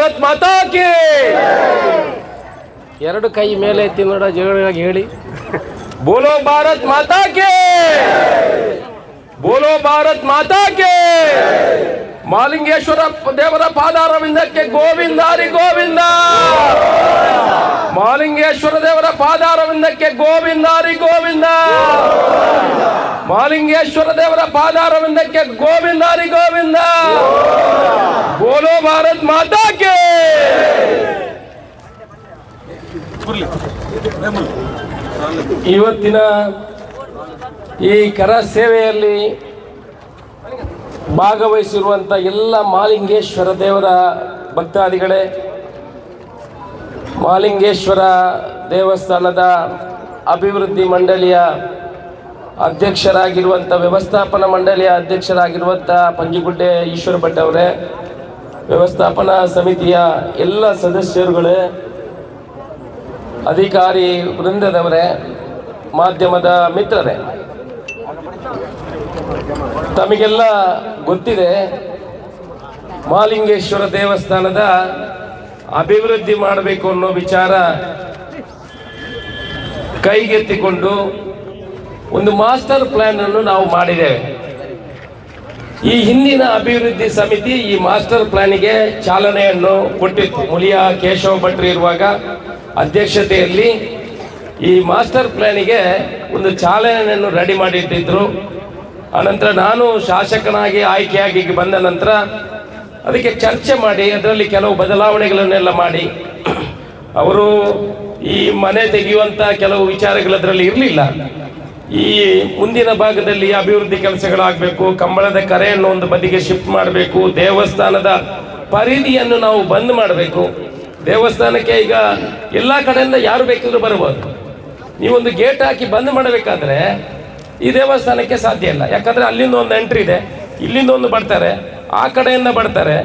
ಭಾರತ್ ಮಾತಾ ಕಿ ಎರಡು ಕೈ ಮೇಲೆ ಎತ್ತಿ ನೋಡ ಜಗಳಾಗಿ ಹೇಳಿ. ಬೋಲೋ ಭಾರತ್ ಮಾತಾ ಕೇ ಬೋಲೋ ಭಾರತ್ ಮಾತಾ ಕೆ ಮಾಲಿಂಗೇಶ್ವರ ದೇವರ ಪಾದಾರವಿಂದಕ್ಕೆ ಗೋವಿಂದಾರಿ ಗೋವಿಂದ. ಮಾಲಿಂಗೇಶ್ವರ ದೇವರ ಪಾದಾರವಿಂದಕ್ಕೆ ಗೋವಿಂದಾರಿ ಗೋವಿಂದ. ಮಾಲಿಂಗೇಶ್ವರ ದೇವರ ಪಾದಾರವಿಂದಕ್ಕೆ ಗೋವಿಂದಾರಿ ಗೋವಿಂದ. ಬೋಲೋ ಭಾರತ್ ಮಾತಾಕೆ ಇವತ್ತಿನ ಈ ಕರ ಸೇವೆಯಲ್ಲಿ ಭಾಗವಹಿಸಿರುವಂಥ ಎಲ್ಲ ಮಾಲಿಂಗೇಶ್ವರ ದೇವರ ಭಕ್ತಾದಿಗಳೇ, ಮಾಲಿಂಗೇಶ್ವರ ದೇವಸ್ಥಾನದ ಅಭಿವೃದ್ಧಿ ಮಂಡಳಿಯ ಅಧ್ಯಕ್ಷರಾಗಿರುವಂಥ ವ್ಯವಸ್ಥಾಪನಾ ಮಂಡಳಿಯ ಅಧ್ಯಕ್ಷರಾಗಿರುವಂಥ ಪಂಜುಗುಡ್ಡೆ ಈಶ್ವರ ಭಟ್ ಅವರೇ, ವ್ಯವಸ್ಥಾಪನಾ ಸಮಿತಿಯ ಎಲ್ಲ ಸದಸ್ಯರುಗಳೇ, ಅಧಿಕಾರಿ ವೃಂದದವರೇ, ಮಾಧ್ಯಮದ ಮಿತ್ರರೇ, ತಮಗೆಲ್ಲ ಗೊತ್ತಿದೆ, ಮಾಲಿಂಗೇಶ್ವರ ದೇವಸ್ಥಾನದ ಅಭಿವೃದ್ಧಿ ಮಾಡಬೇಕು ಅನ್ನೋ ವಿಚಾರ ಕೈಗೆತ್ತಿಕೊಂಡು ಒಂದು ಮಾಸ್ಟರ್ ಪ್ಲಾನ್ ಅನ್ನು ನಾವು ಮಾಡಿದ್ದೇವೆ. ಈ ಹಿಂದಿನ ಅಭಿವೃದ್ಧಿ ಸಮಿತಿ ಈ ಮಾಸ್ಟರ್ ಪ್ಲಾನಿಗೆ ಚಾಲನೆಯನ್ನು ಕೊಟ್ಟಿತ್ತು. ಮುಲಿಯ ಕೇಶವ ಭಟ್ರಿ ಇರುವಾಗ ಅಧ್ಯಕ್ಷತೆಯಲ್ಲಿ ಈ ಮಾಸ್ಟರ್ ಪ್ಲಾನಿಗೆ ಒಂದು ಚಾಲನೆಯನ್ನು ರೆಡಿ ಮಾಡಿಟ್ಟಿದ್ರು. ಅನಂತರ ನಾನು ಶಾಸಕನಾಗಿ ಆಯ್ಕೆಯಾಗಿ ಬಂದ ನಂತರ ಅದಕ್ಕೆ ಚರ್ಚೆ ಮಾಡಿ, ಅದರಲ್ಲಿ ಕೆಲವು ಬದಲಾವಣೆಗಳನ್ನೆಲ್ಲ ಮಾಡಿ. ಅವರು ಈ ಮನೆ ತೆಗೆಯುವಂಥ ಕೆಲವು ವಿಚಾರಗಳು ಅದರಲ್ಲಿ ಇರಲಿಲ್ಲ. ಈ ಮುಂದಿನ ಭಾಗದಲ್ಲಿ ಅಭಿವೃದ್ಧಿ ಕೆಲಸಗಳಾಗಬೇಕು, ಕಂಬಳದ ಕರೆಯನ್ನು ಒಂದು ಬದಿಗೆ ಶಿಫ್ಟ್ ಮಾಡಬೇಕು, ದೇವಸ್ಥಾನದ ಪರಿಧಿಯನ್ನು ನಾವು ಬಂದ್ ಮಾಡಬೇಕು. ದೇವಸ್ಥಾನಕ್ಕೆ ಈಗ ಎಲ್ಲ ಕಡೆಯಿಂದ ಯಾರು ಬೇಕಿದ್ರು ಬರ್ಬೋದು. ನೀವೊಂದು ಗೇಟ್ ಹಾಕಿ ಬಂದ್ ಮಾಡಬೇಕಾದ್ರೆ ಈ ದೇವಸ್ಥಾನಕ್ಕೆ ಸಾಧ್ಯ ಇಲ್ಲ. ಯಾಕಂದ್ರೆ ಅಲ್ಲಿಂದ ಒಂದು ಎಂಟ್ರಿ ಇದೆ. ಇಲ್ಲಿಂದ ಒಂದು ಬರ್ತಾರೆ. ಆ ಕಡೆಯಿಂದ ಬರ್ತಾರೆ.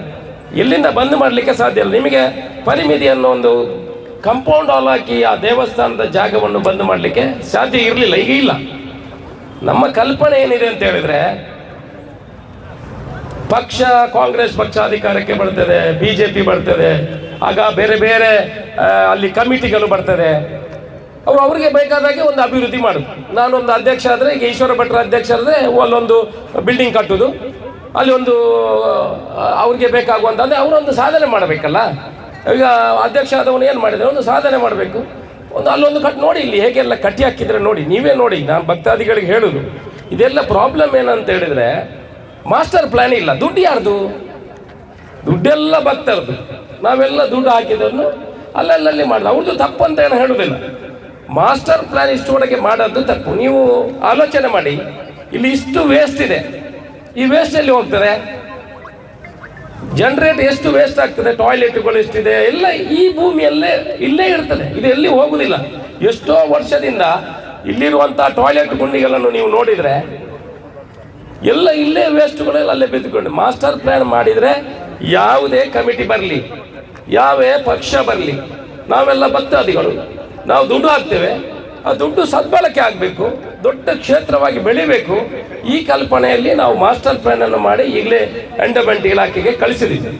ಇಲ್ಲಿಂದ ಬಂದ್ ಮಾಡಲಿಕ್ಕೆ ಸಾಧ್ಯ ಇಲ್ಲ. ನಿಮಗೆ ಪರಿಮಿತಿ ಅನ್ನೋ ಒಂದು ಕಂಪೌಂಡ್ ಹಾಲ್ ಹಾಕಿ ಆ ದೇವಸ್ಥಾನದ ಜಾಗವನ್ನು ಬಂದ್ ಮಾಡಲಿಕ್ಕೆ ಸಾಧ್ಯ ಇರಲಿಲ್ಲ. ಈಗ ಇಲ್ಲ. ನಮ್ಮ ಕಲ್ಪನೆ ಏನಿದೆ ಅಂತ ಹೇಳಿದ್ರೆ, ಪಕ್ಷ, ಕಾಂಗ್ರೆಸ್ ಪಕ್ಷ ಅಧಿಕಾರಕ್ಕೆ ಬರ್ತದೆ, ಬಿಜೆಪಿ ಬರ್ತದೆ, ಆಗ ಬೇರೆ ಬೇರೆ ಅಲ್ಲಿ ಕಮಿಟಿಗಳು ಬರ್ತದೆ. ಅವರು ಅವ್ರಿಗೆ ಬೇಕಾದಾಗೆ ಒಂದು ಅಭಿವೃದ್ಧಿ ಮಾಡುದು. ನಾನೊಂದು ಅಧ್ಯಕ್ಷ ಆದರೆ, ಈಗ ಈಶ್ವರ ಭಟ್ರ ಅಧ್ಯಕ್ಷ ಆದರೆ ಅಲ್ಲೊಂದು ಬಿಲ್ಡಿಂಗ್ ಕಟ್ಟೋದು. ಅಲ್ಲಿ ಒಂದು ಅವ್ರಿಗೆ ಬೇಕಾಗುವಂಥ ಅಂದರೆ ಅವರೊಂದು ಸಾಧನೆ ಮಾಡಬೇಕಲ್ಲ. ಈಗ ಅಧ್ಯಕ್ಷ ಆದವನು ಏನು ಮಾಡಿದರೆ, ಒಂದು ಸಾಧನೆ ಮಾಡಬೇಕು. ಒಂದು ಅಲ್ಲೊಂದು ಕಟ್, ನೋಡಿ ಇಲ್ಲಿ ಹೇಗೆಲ್ಲ ಕಟ್ಟಿ ಹಾಕಿದ್ರೆ ನೋಡಿ, ನೀವೇ ನೋಡಿ, ನಾನು ಭಕ್ತಾದಿಗಳಿಗೆ ಹೇಳೋದು. ಇದೆಲ್ಲ ಪ್ರಾಬ್ಲಮ್ ಏನಂತ ಹೇಳಿದರೆ ಮಾಸ್ಟರ್ ಪ್ಲ್ಯಾನ್ ಇಲ್ಲ. ದುಡ್ಡು ಯಾರ್ದು? ದುಡ್ಡೆಲ್ಲ ಭಕ್ತರದು. ನಾವೆಲ್ಲ ದುಡ್ಡು ಹಾಕಿದ್ರು ಅಲ್ಲಲ್ಲಿ ಮಾಡಿದ್ರು ಅವ್ರದ್ದು ತಪ್ಪು ಅಂತ ಏನು ಹೇಳುದಿಲ್ಲ. ಮಾಸ್ಟರ್ ಪ್ಲಾನ್ ಒಳಗೆ ಮಾಡೋದು ತಪ್ಪು. ನೀವು ಆಲೋಚನೆ ಮಾಡಿ. ಇಲ್ಲಿ ಇಷ್ಟು ವೇಸ್ಟ್ ಇದೆ. ಈ ವೇಸ್ಟ್ ಎಲ್ಲಿ ಹೋಗ್ತದೆ? ಜನರೇಟ್ ಎಷ್ಟು ವೇಸ್ಟ್ ಆಗ್ತದೆ? ಟಾಯ್ಲೆಟ್ಗಳು ಎಷ್ಟಿದೆ? ಎಲ್ಲ ಈ ಭೂಮಿಯಲ್ಲೇ ಇಲ್ಲೇ ಇರ್ತದೆ. ಇದು ಎಲ್ಲಿ ಹೋಗುದಿಲ್ಲ. ಎಷ್ಟೋ ವರ್ಷದಿಂದ ಇಲ್ಲಿರುವಂತ ಟಾಯ್ಲೆಟ್ ಗುಂಡಿಗಳನ್ನು ನೀವು ನೋಡಿದ್ರೆ, ಎಲ್ಲ ಇಲ್ಲೇ ವೇಸ್ಟ್ಗಳೆಲ್ಲ ಅಲ್ಲೇ ಬಿದ್ದುಕೊಂಡು ಮಾಸ್ಟರ್ ಪ್ಲಾನ್ ಮಾಡಿದ್ರೆ ಯಾವುದೇ ಕಮಿಟಿ ಬರಲಿ, ಯಾವೇ ಪಕ್ಷ ಬರಲಿ, ನಾವೆಲ್ಲ ಭಕ್ತಾದಿಗಳು. ನಾವು ದುಡ್ಡು ಹಾಕ್ತೇವೆ. ಆ ದುಡ್ಡು ಸದ್ಬಳಕೆ ಆಗಬೇಕು, ದೊಡ್ಡ ಕ್ಷೇತ್ರವಾಗಿ ಬೆಳಿಬೇಕು. ಈ ಕಲ್ಪನೆಯಲ್ಲಿ ನಾವು ಮಾಸ್ಟರ್ ಪ್ಲಾನ್ ಅನ್ನು ಮಾಡಿ ಈಗಲೇ ಎಂಡಮೆಂಟ್ ಇಲಾಖೆಗೆ ಕಳಿಸಿದ್ದೀವಿ.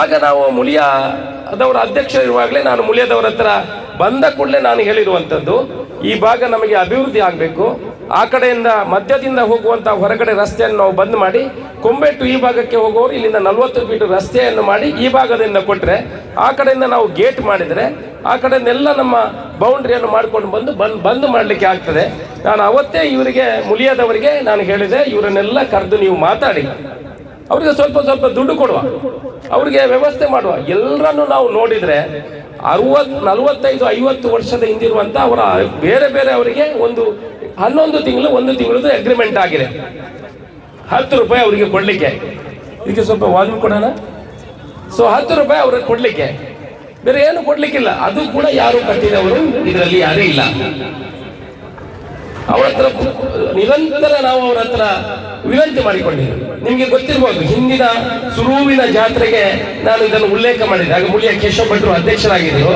ಆಗ ನಾವು ಮುಳಿಯಾದವರ ಅಧ್ಯಕ್ಷ ಇರುವಾಗಲೇ ನಾನು ಮುಳಿಯದವರ ಹತ್ರ ಬಂದ ಕೂಡಲೇ ನಾನು ಹೇಳಿರುವಂಥದ್ದು, ಈ ಭಾಗ ನಮಗೆ ಅಭಿವೃದ್ಧಿ ಆಗಬೇಕು. ಆ ಕಡೆಯಿಂದ ಮಧ್ಯದಿಂದ ಹೋಗುವಂಥ ಹೊರಗಡೆ ರಸ್ತೆಯನ್ನು ನಾವು ಬಂದ್ ಮಾಡಿ, ಕೊಂಬೆಟ್ಟು ಈ ಭಾಗಕ್ಕೆ ಹೋಗೋರು ಇಲ್ಲಿಂದ ನಲವತ್ತು ಫೀಟ್ ರಸ್ತೆಯನ್ನು ಮಾಡಿ ಈ ಭಾಗದಿಂದ ಕೊಟ್ಟರೆ ಆ ಕಡೆಯಿಂದ ನಾವು ಗೇಟ್ ಮಾಡಿದರೆ ಆ ಕಡೆನೆಲ್ಲ ನಮ್ಮ ಬೌಂಡ್ರಿಯನ್ನು ಮಾಡ್ಕೊಂಡು ಬಂದು ಬಂದ್ ಬಂದ್ ಮಾಡಲಿಕ್ಕೆ ಆಗ್ತದೆ. ನಾನು ಅವತ್ತೇ ಇವರಿಗೆ, ಮುಲಿಯದವರಿಗೆ ನಾನು ಹೇಳಿದೆ, ಇವರನ್ನೆಲ್ಲ ಕರೆದು ನೀವು ಮಾತಾಡಿ. ಅವರಿಗೆ ಸ್ವಲ್ಪ ಸ್ವಲ್ಪ ದುಡ್ಡು ಕೊಡುವ. ಅವರಿಗೆ ವ್ಯವಸ್ಥೆ ಮಾಡುವ. ಎಲ್ಲರನ್ನು ನಾವು ನೋಡಿದ್ರೆ ಅರವತ್, ನಲವತ್ತೈದು, ಐವತ್ತು ವರ್ಷದ ಹಿಂದಿರುವಂಥ ಅವರ ಬೇರೆ ಬೇರೆ ಅವರಿಗೆ ಒಂದು ಹನ್ನೊಂದು ತಿಂಗಳು, ಒಂದು ತಿಂಗಳದು ಅಗ್ರಿಮೆಂಟ್ ಆಗಿದೆ. ಹತ್ತು ರೂಪಾಯಿ ಅವರಿಗೆ ಕೊಡಲಿಕ್ಕೆ. ಇದಕ್ಕೆ ಸ್ವಲ್ಪ ವಾಲ್ಯೂ ಕೊಡೋಣ? ಸೊ ಹತ್ತು ರೂಪಾಯಿ ಅವ್ರಿಗೆ ಕೊಡ್ಲಿಕ್ಕೆ. ಬೇರೆ ಏನು ಕೊಡ್ಲಿಕ್ಕಿಲ್ಲ. ಅದು ಕೂಡ ಯಾರು ಕಟ್ಟಿದವರು ಇದರಲ್ಲಿ ಯಾರೇ ಇಲ್ಲ. ಅವರ ಹತ್ರ ನಿರಂತರ ನಾವು ಅವರ ಹತ್ರ ವಿನಂತಿ ಮಾಡಿಕೊಂಡಿದ್ದೇವೆ. ನಿಮಗೆ ಗೊತ್ತಿರ್ಬೋದು, ಹಿಂದಿನ ಸುರುವಿನ ಜಾತ್ರೆಗೆ ನಾನು ಇದನ್ನು ಉಲ್ಲೇಖ ಮಾಡಿದೆ ಆಗ ಮುಳಿಯ ಕೇಶವ ಭಟ್ರು ಅಧ್ಯಕ್ಷರಾಗಿದ್ದರು.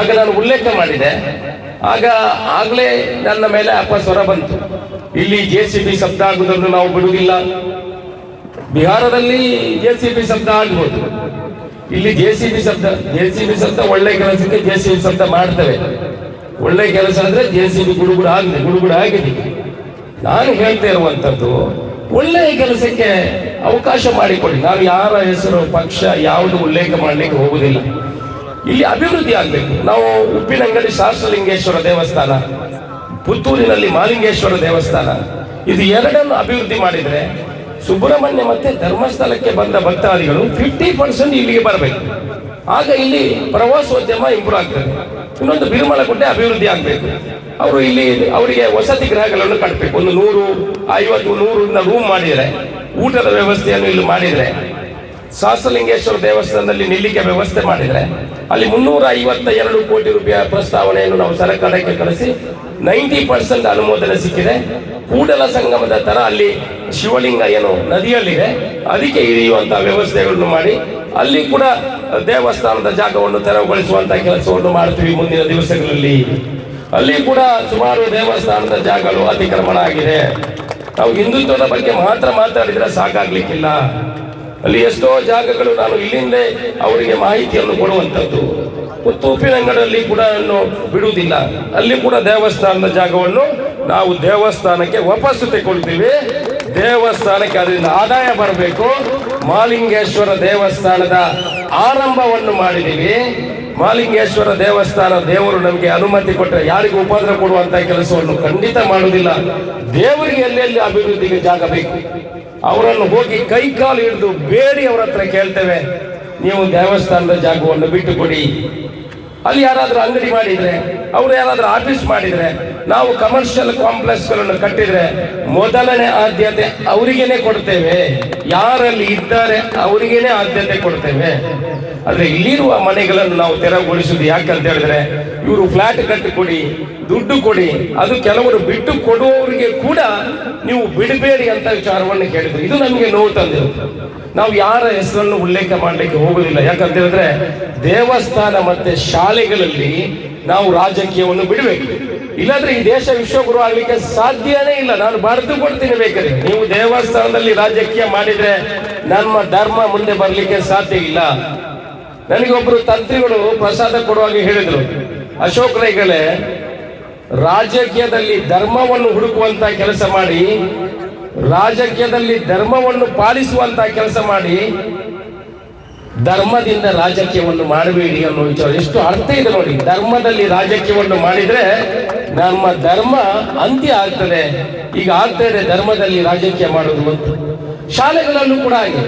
ಆಗ ನಾನು ಉಲ್ಲೇಖ ಮಾಡಿದೆ. ಆಗ ಆಗಲೇ ನನ್ನ ಮೇಲೆ ಅಪಸ್ವರ ಬಂತು. ಇಲ್ಲಿ ಜೆ ಸಿ ಬಿ ಶಬ್ದ ಆಗುವುದನ್ನು ನಾವು ಬಿಡುವುದಿಲ್ಲ. ಬಿಹಾರದಲ್ಲಿ ಜೆ ಸಿ ಬಿ ಶಬ್ದ ಆಗ್ಬೋದು. ಇಲ್ಲಿ ಜೆ ಸಿ ಬಿ ಶಬ್ದ, ಜೆ ಸಿ ಬಿ ಶಬ್ದ ಒಳ್ಳೆ ಕೆಲಸಕ್ಕೆ ಜೆ ಸಿ ಬಿ ಶಬ್ದ ಮಾಡ್ತೇವೆ. ಒಳ್ಳೆ ಕೆಲಸ ಅಂದ್ರೆ ಜೆ ಸಿ ಬಿ ಗುಡುಗುಡ ಆಗಿದೆ ಗುಡುಗುಡ ಆಗಿದೆ. ನಾನು ಹೇಳ್ತಾ ಇರುವಂತದ್ದು ಒಳ್ಳೆಯ ಕೆಲಸಕ್ಕೆ ಅವಕಾಶ ಮಾಡಿಕೊಡಿ. ನಾವು ಯಾರ ಹೆಸರು, ಪಕ್ಷ, ಯಾವುದು ಉಲ್ಲೇಖ ಮಾಡಲಿಕ್ಕೆ ಹೋಗುದಿಲ್ಲ. ಇಲ್ಲಿ ಅಭಿವೃದ್ಧಿ ಆಗಬೇಕು. ನಾವು ಉಪ್ಪಿನಂಗಡಿ ಶಾಸ್ತ್ರಲಿಂಗೇಶ್ವರ ದೇವಸ್ಥಾನ, ಪುತ್ತೂರಿನಲ್ಲಿ ಮಾಲಿಂಗೇಶ್ವರ ದೇವಸ್ಥಾನ, ಇದು ಎರಡನ್ನು ಅಭಿವೃದ್ಧಿ ಮಾಡಿದ್ರೆ ಸುಬ್ರಹ್ಮಣ್ಯ ಮತ್ತೆ ಧರ್ಮಸ್ಥಳಕ್ಕೆ ಬಂದ ಭಕ್ತಾದಿಗಳು ಫಿಫ್ಟಿ ಪರ್ಸೆಂಟ್ ಇಲ್ಲಿಗೆ ಬರಬೇಕು. ಆಗ ಇಲ್ಲಿ ಪ್ರವಾಸೋದ್ಯಮ ಇಂಪ್ರೂವ್ ಆಗ್ತದೆ. ಇನ್ನೊಂದು ಬಿರುಮಲಗುಡ್ಡೆ ಅಭಿವೃದ್ಧಿ ಆಗಬೇಕು. ಅವರು ಇಲ್ಲಿ ಅವರಿಗೆ ವಸತಿ ಗೃಹಗಳನ್ನು ಕಟ್ಟಬೇಕು ಒಂದು ನೂರು, ಐವತ್ತು ನೂರಿಂದ ರೂಮ್ ಮಾಡಿದರೆ ಊಟದ ವ್ಯವಸ್ಥೆಯನ್ನು ಇಲ್ಲಿ ಮಾಡಿದರೆ ಸಹಸ್ರಲಿಂಗೇಶ್ವರ ದೇವಸ್ಥಾನದಲ್ಲಿ ನಿಲ್ಲಿಕೆ ವ್ಯವಸ್ಥೆ ಮಾಡಿದರೆ ಅಲ್ಲಿ ಮುನ್ನೂರ ಐವತ್ತ ಎರಡು ಕೋಟಿ ರೂಪಾಯಿ ಪ್ರಸ್ತಾವನೆಯನ್ನು ನಾವು ಸರ್ಕಾರಕ್ಕೆ ಕಳಿಸಿ ನೈಂಟಿ ಪರ್ಸೆಂಟ್ ಅನುಮೋದನೆ ಸಿಕ್ಕಿದೆ. ಕೂಡಲ ಸಂಗಮದ ತರ ಅಲ್ಲಿ ಶಿವಲಿಂಗ ಏನು ನದಿಯಲ್ಲಿದೆ. ಅದಕ್ಕೆ ಇಳಿಯುವಂತಹ ವ್ಯವಸ್ಥೆಗಳನ್ನು ಮಾಡಿ ಅಲ್ಲಿ ಕೂಡ ದೇವಸ್ಥಾನದ ಜಾಗವನ್ನು ತೆರವುಗೊಳಿಸುವಂತಹ ಕೆಲಸವನ್ನು ಮಾಡ್ತೀವಿ ಮುಂದಿನ ದಿವಸಗಳಲ್ಲಿ. ಅಲ್ಲಿ ಕೂಡ ಸುಮಾರು ದೇವಸ್ಥಾನದ ಜಾಗಗಳು ಅತಿಕ್ರಮಣ ಆಗಿದೆ. ನಾವು ಹಿಂದುತ್ವದ ಬಗ್ಗೆ ಮಾತ್ರ ಮಾತಾಡಿದ್ರೆ ಸಾಕಾಗ್ಲಿಕ್ಕಿಲ್ಲ. ಅಲ್ಲಿ ಎಷ್ಟೋ ಜಾಗಗಳು ನಾನು ಇಲ್ಲಿಂದ ಅವರಿಗೆ ಮಾಹಿತಿಯನ್ನು ಕೊಡುವಂಥದ್ದು. ಉಪ್ಪಿನಂಗಡಲ್ಲಿ ಕೂಡ ಬಿಡುವುದಿಲ್ಲ. ಅಲ್ಲಿ ಕೂಡ ದೇವಸ್ಥಾನದ ಜಾಗವನ್ನು ನಾವು ದೇವಸ್ಥಾನಕ್ಕೆ ವಾಪಸ್ಸು ತೆಗೊಳ್ತೀವಿ ದೇವಸ್ಥಾನಕ್ಕೆ ಅದರಿಂದ ಆದಾಯ ಬರಬೇಕು. ಮಾಲಿಂಗೇಶ್ವರ ದೇವಸ್ಥಾನದ ಆರಂಭವನ್ನು ಮಾಡಿದ್ದೀವಿ. ಮಾಲಿಂಗೇಶ್ವರ ದೇವಸ್ಥಾನ ದೇವರು ನಮಗೆ ಅನುಮತಿ ಕೊಟ್ಟರೆ ಯಾರಿಗೂ ಉಪದ್ರ ಕೊಡುವಂತಹ ಕೆಲಸವನ್ನು ಖಂಡಿತ ಮಾಡುವುದಿಲ್ಲ. ದೇವರಿಗೆ ಎಲ್ಲೆಲ್ಲಿ ಅಭಿವೃದ್ಧಿಗೆ ಜಾಗ ಬೇಕು? ಅವರನ್ನು ಹೋಗಿ ಕೈ ಕಾಲು ಹಿಡಿದು ಬೇಡಿ ಅವರ ಹತ್ರ ಕೇಳ್ತೇವೆ. ನೀವು ದೇವಸ್ಥಾನದ ಜಾಗವನ್ನು ಬಿಟ್ಟು ಕೊಡಿ ಅಲ್ಲಿ ಯಾರಾದರೂ ಅಂಗಡಿ ಮಾಡಿದ್ರೆ ಅವ್ರು ಯಾರಾದರೂ ಆಫೀಸ್ ಮಾಡಿದರೆ, ನಾವು ಕಮರ್ಷಿಯಲ್ ಕಾಂಪ್ಲೆಕ್ಸ್ಗಳನ್ನು ಕಟ್ಟಿದರೆ ಮೊದಲನೇ ಆದ್ಯತೆ ಅವರಿಗೇನೆ ಕೊಡ್ತೇವೆ. ಯಾರಲ್ಲಿ ಇದ್ದಾರೆ ಅವರಿಗೇನೆ ಆದ್ಯತೆ ಕೊಡ್ತೇವೆ. ಆದರೆ ಇಲ್ಲಿರುವ ಮನೆಗಳನ್ನು ನಾವು ತೆರವುಗೊಳಿಸುವುದು ಯಾಕಂತ ಹೇಳಿದ್ರೆ, ಇವರು ಫ್ಲಾಟ್ ಕಟ್ಟಿ ಕೊಡಿ, ದುಡ್ಡು ಕೊಡಿ, ಅದು ಕೆಲವರು ಬಿಟ್ಟು ಕೊಡುವವರಿಗೆ ಕೂಡ ನೀವು ಬಿಡಬೇಡಿ ಅಂತ ವಿಚಾರವನ್ನು ಕೇಳಿದ್ರು. ಇದು ನಮಗೆ ನೋವು ತಂದಿರುತ್ತೆ ನಾವು ಯಾರ ಹೆಸರನ್ನು ಉಲ್ಲೇಖ ಮಾಡಲಿಕ್ಕೆ ಹೋಗುದಿಲ್ಲ ಯಾಕಂತ ಹೇಳಿದ್ರೆ, ದೇವಸ್ಥಾನ ಮತ್ತೆ ಶಾಲೆಗಳಲ್ಲಿ ನಾವು ರಾಜಕೀಯವನ್ನು ಬಿಡಬೇಕು. ಇಲ್ಲಾಂದ್ರೆ ಈ ದೇಶ ವಿಶ್ವಗುರು ಆಗ್ಲಿಕ್ಕೆ ಸಾಧ್ಯನೇ ಇಲ್ಲ. ನಾನು ಬರೆದು ಕೊಡ್ತೀನಿ ಬೇಕಾದ್ರೆ. ನೀವು ದೇವಸ್ಥಾನದಲ್ಲಿ ರಾಜಕೀಯ ಮಾಡಿದ್ರೆ ನಮ್ಮ ಧರ್ಮ ಮುಂದೆ ಬರಲಿಕ್ಕೆ ಸಾಧ್ಯ ಇಲ್ಲ. ನನಗೊಬ್ರು ತಂತ್ರಿಗಳು ಪ್ರಸಾದ ಕೊಡುವಾಗ ಹೇಳಿದ್ರು, ಅಶೋಕ್ ರೈಗಳೇ, ರಾಜಕೀಯದಲ್ಲಿ ಧರ್ಮವನ್ನು ಹುಡುಕುವಂತ ಕೆಲಸ ಮಾಡಿ, ರಾಜಕೀಯದಲ್ಲಿ ಧರ್ಮವನ್ನು ಪಾಲಿಸುವಂತ ಕೆಲಸ ಮಾಡಿ ಧರ್ಮದಿಂದ ರಾಜಕೀಯವನ್ನು ಮಾಡಬೇಡಿ ಅನ್ನೋ ವಿಚಾರ. ಎಷ್ಟು ಅರ್ಥ ಇದೆ ನೋಡಿ. ಧರ್ಮದಲ್ಲಿ ರಾಜಕೀಯವನ್ನು ಮಾಡಿದ್ರೆ ನಮ್ಮ ಧರ್ಮ ಅಂತ್ಯ ಆಗ್ತದೆ. ಈಗ ಆಗ್ತಾ ಇದೆ ಧರ್ಮದಲ್ಲಿ ರಾಜಕೀಯ ಮಾಡೋದು ಅಂತ ಶಾಲೆಗಳಲ್ಲೂ ಕೂಡ ಹಾಗೆ.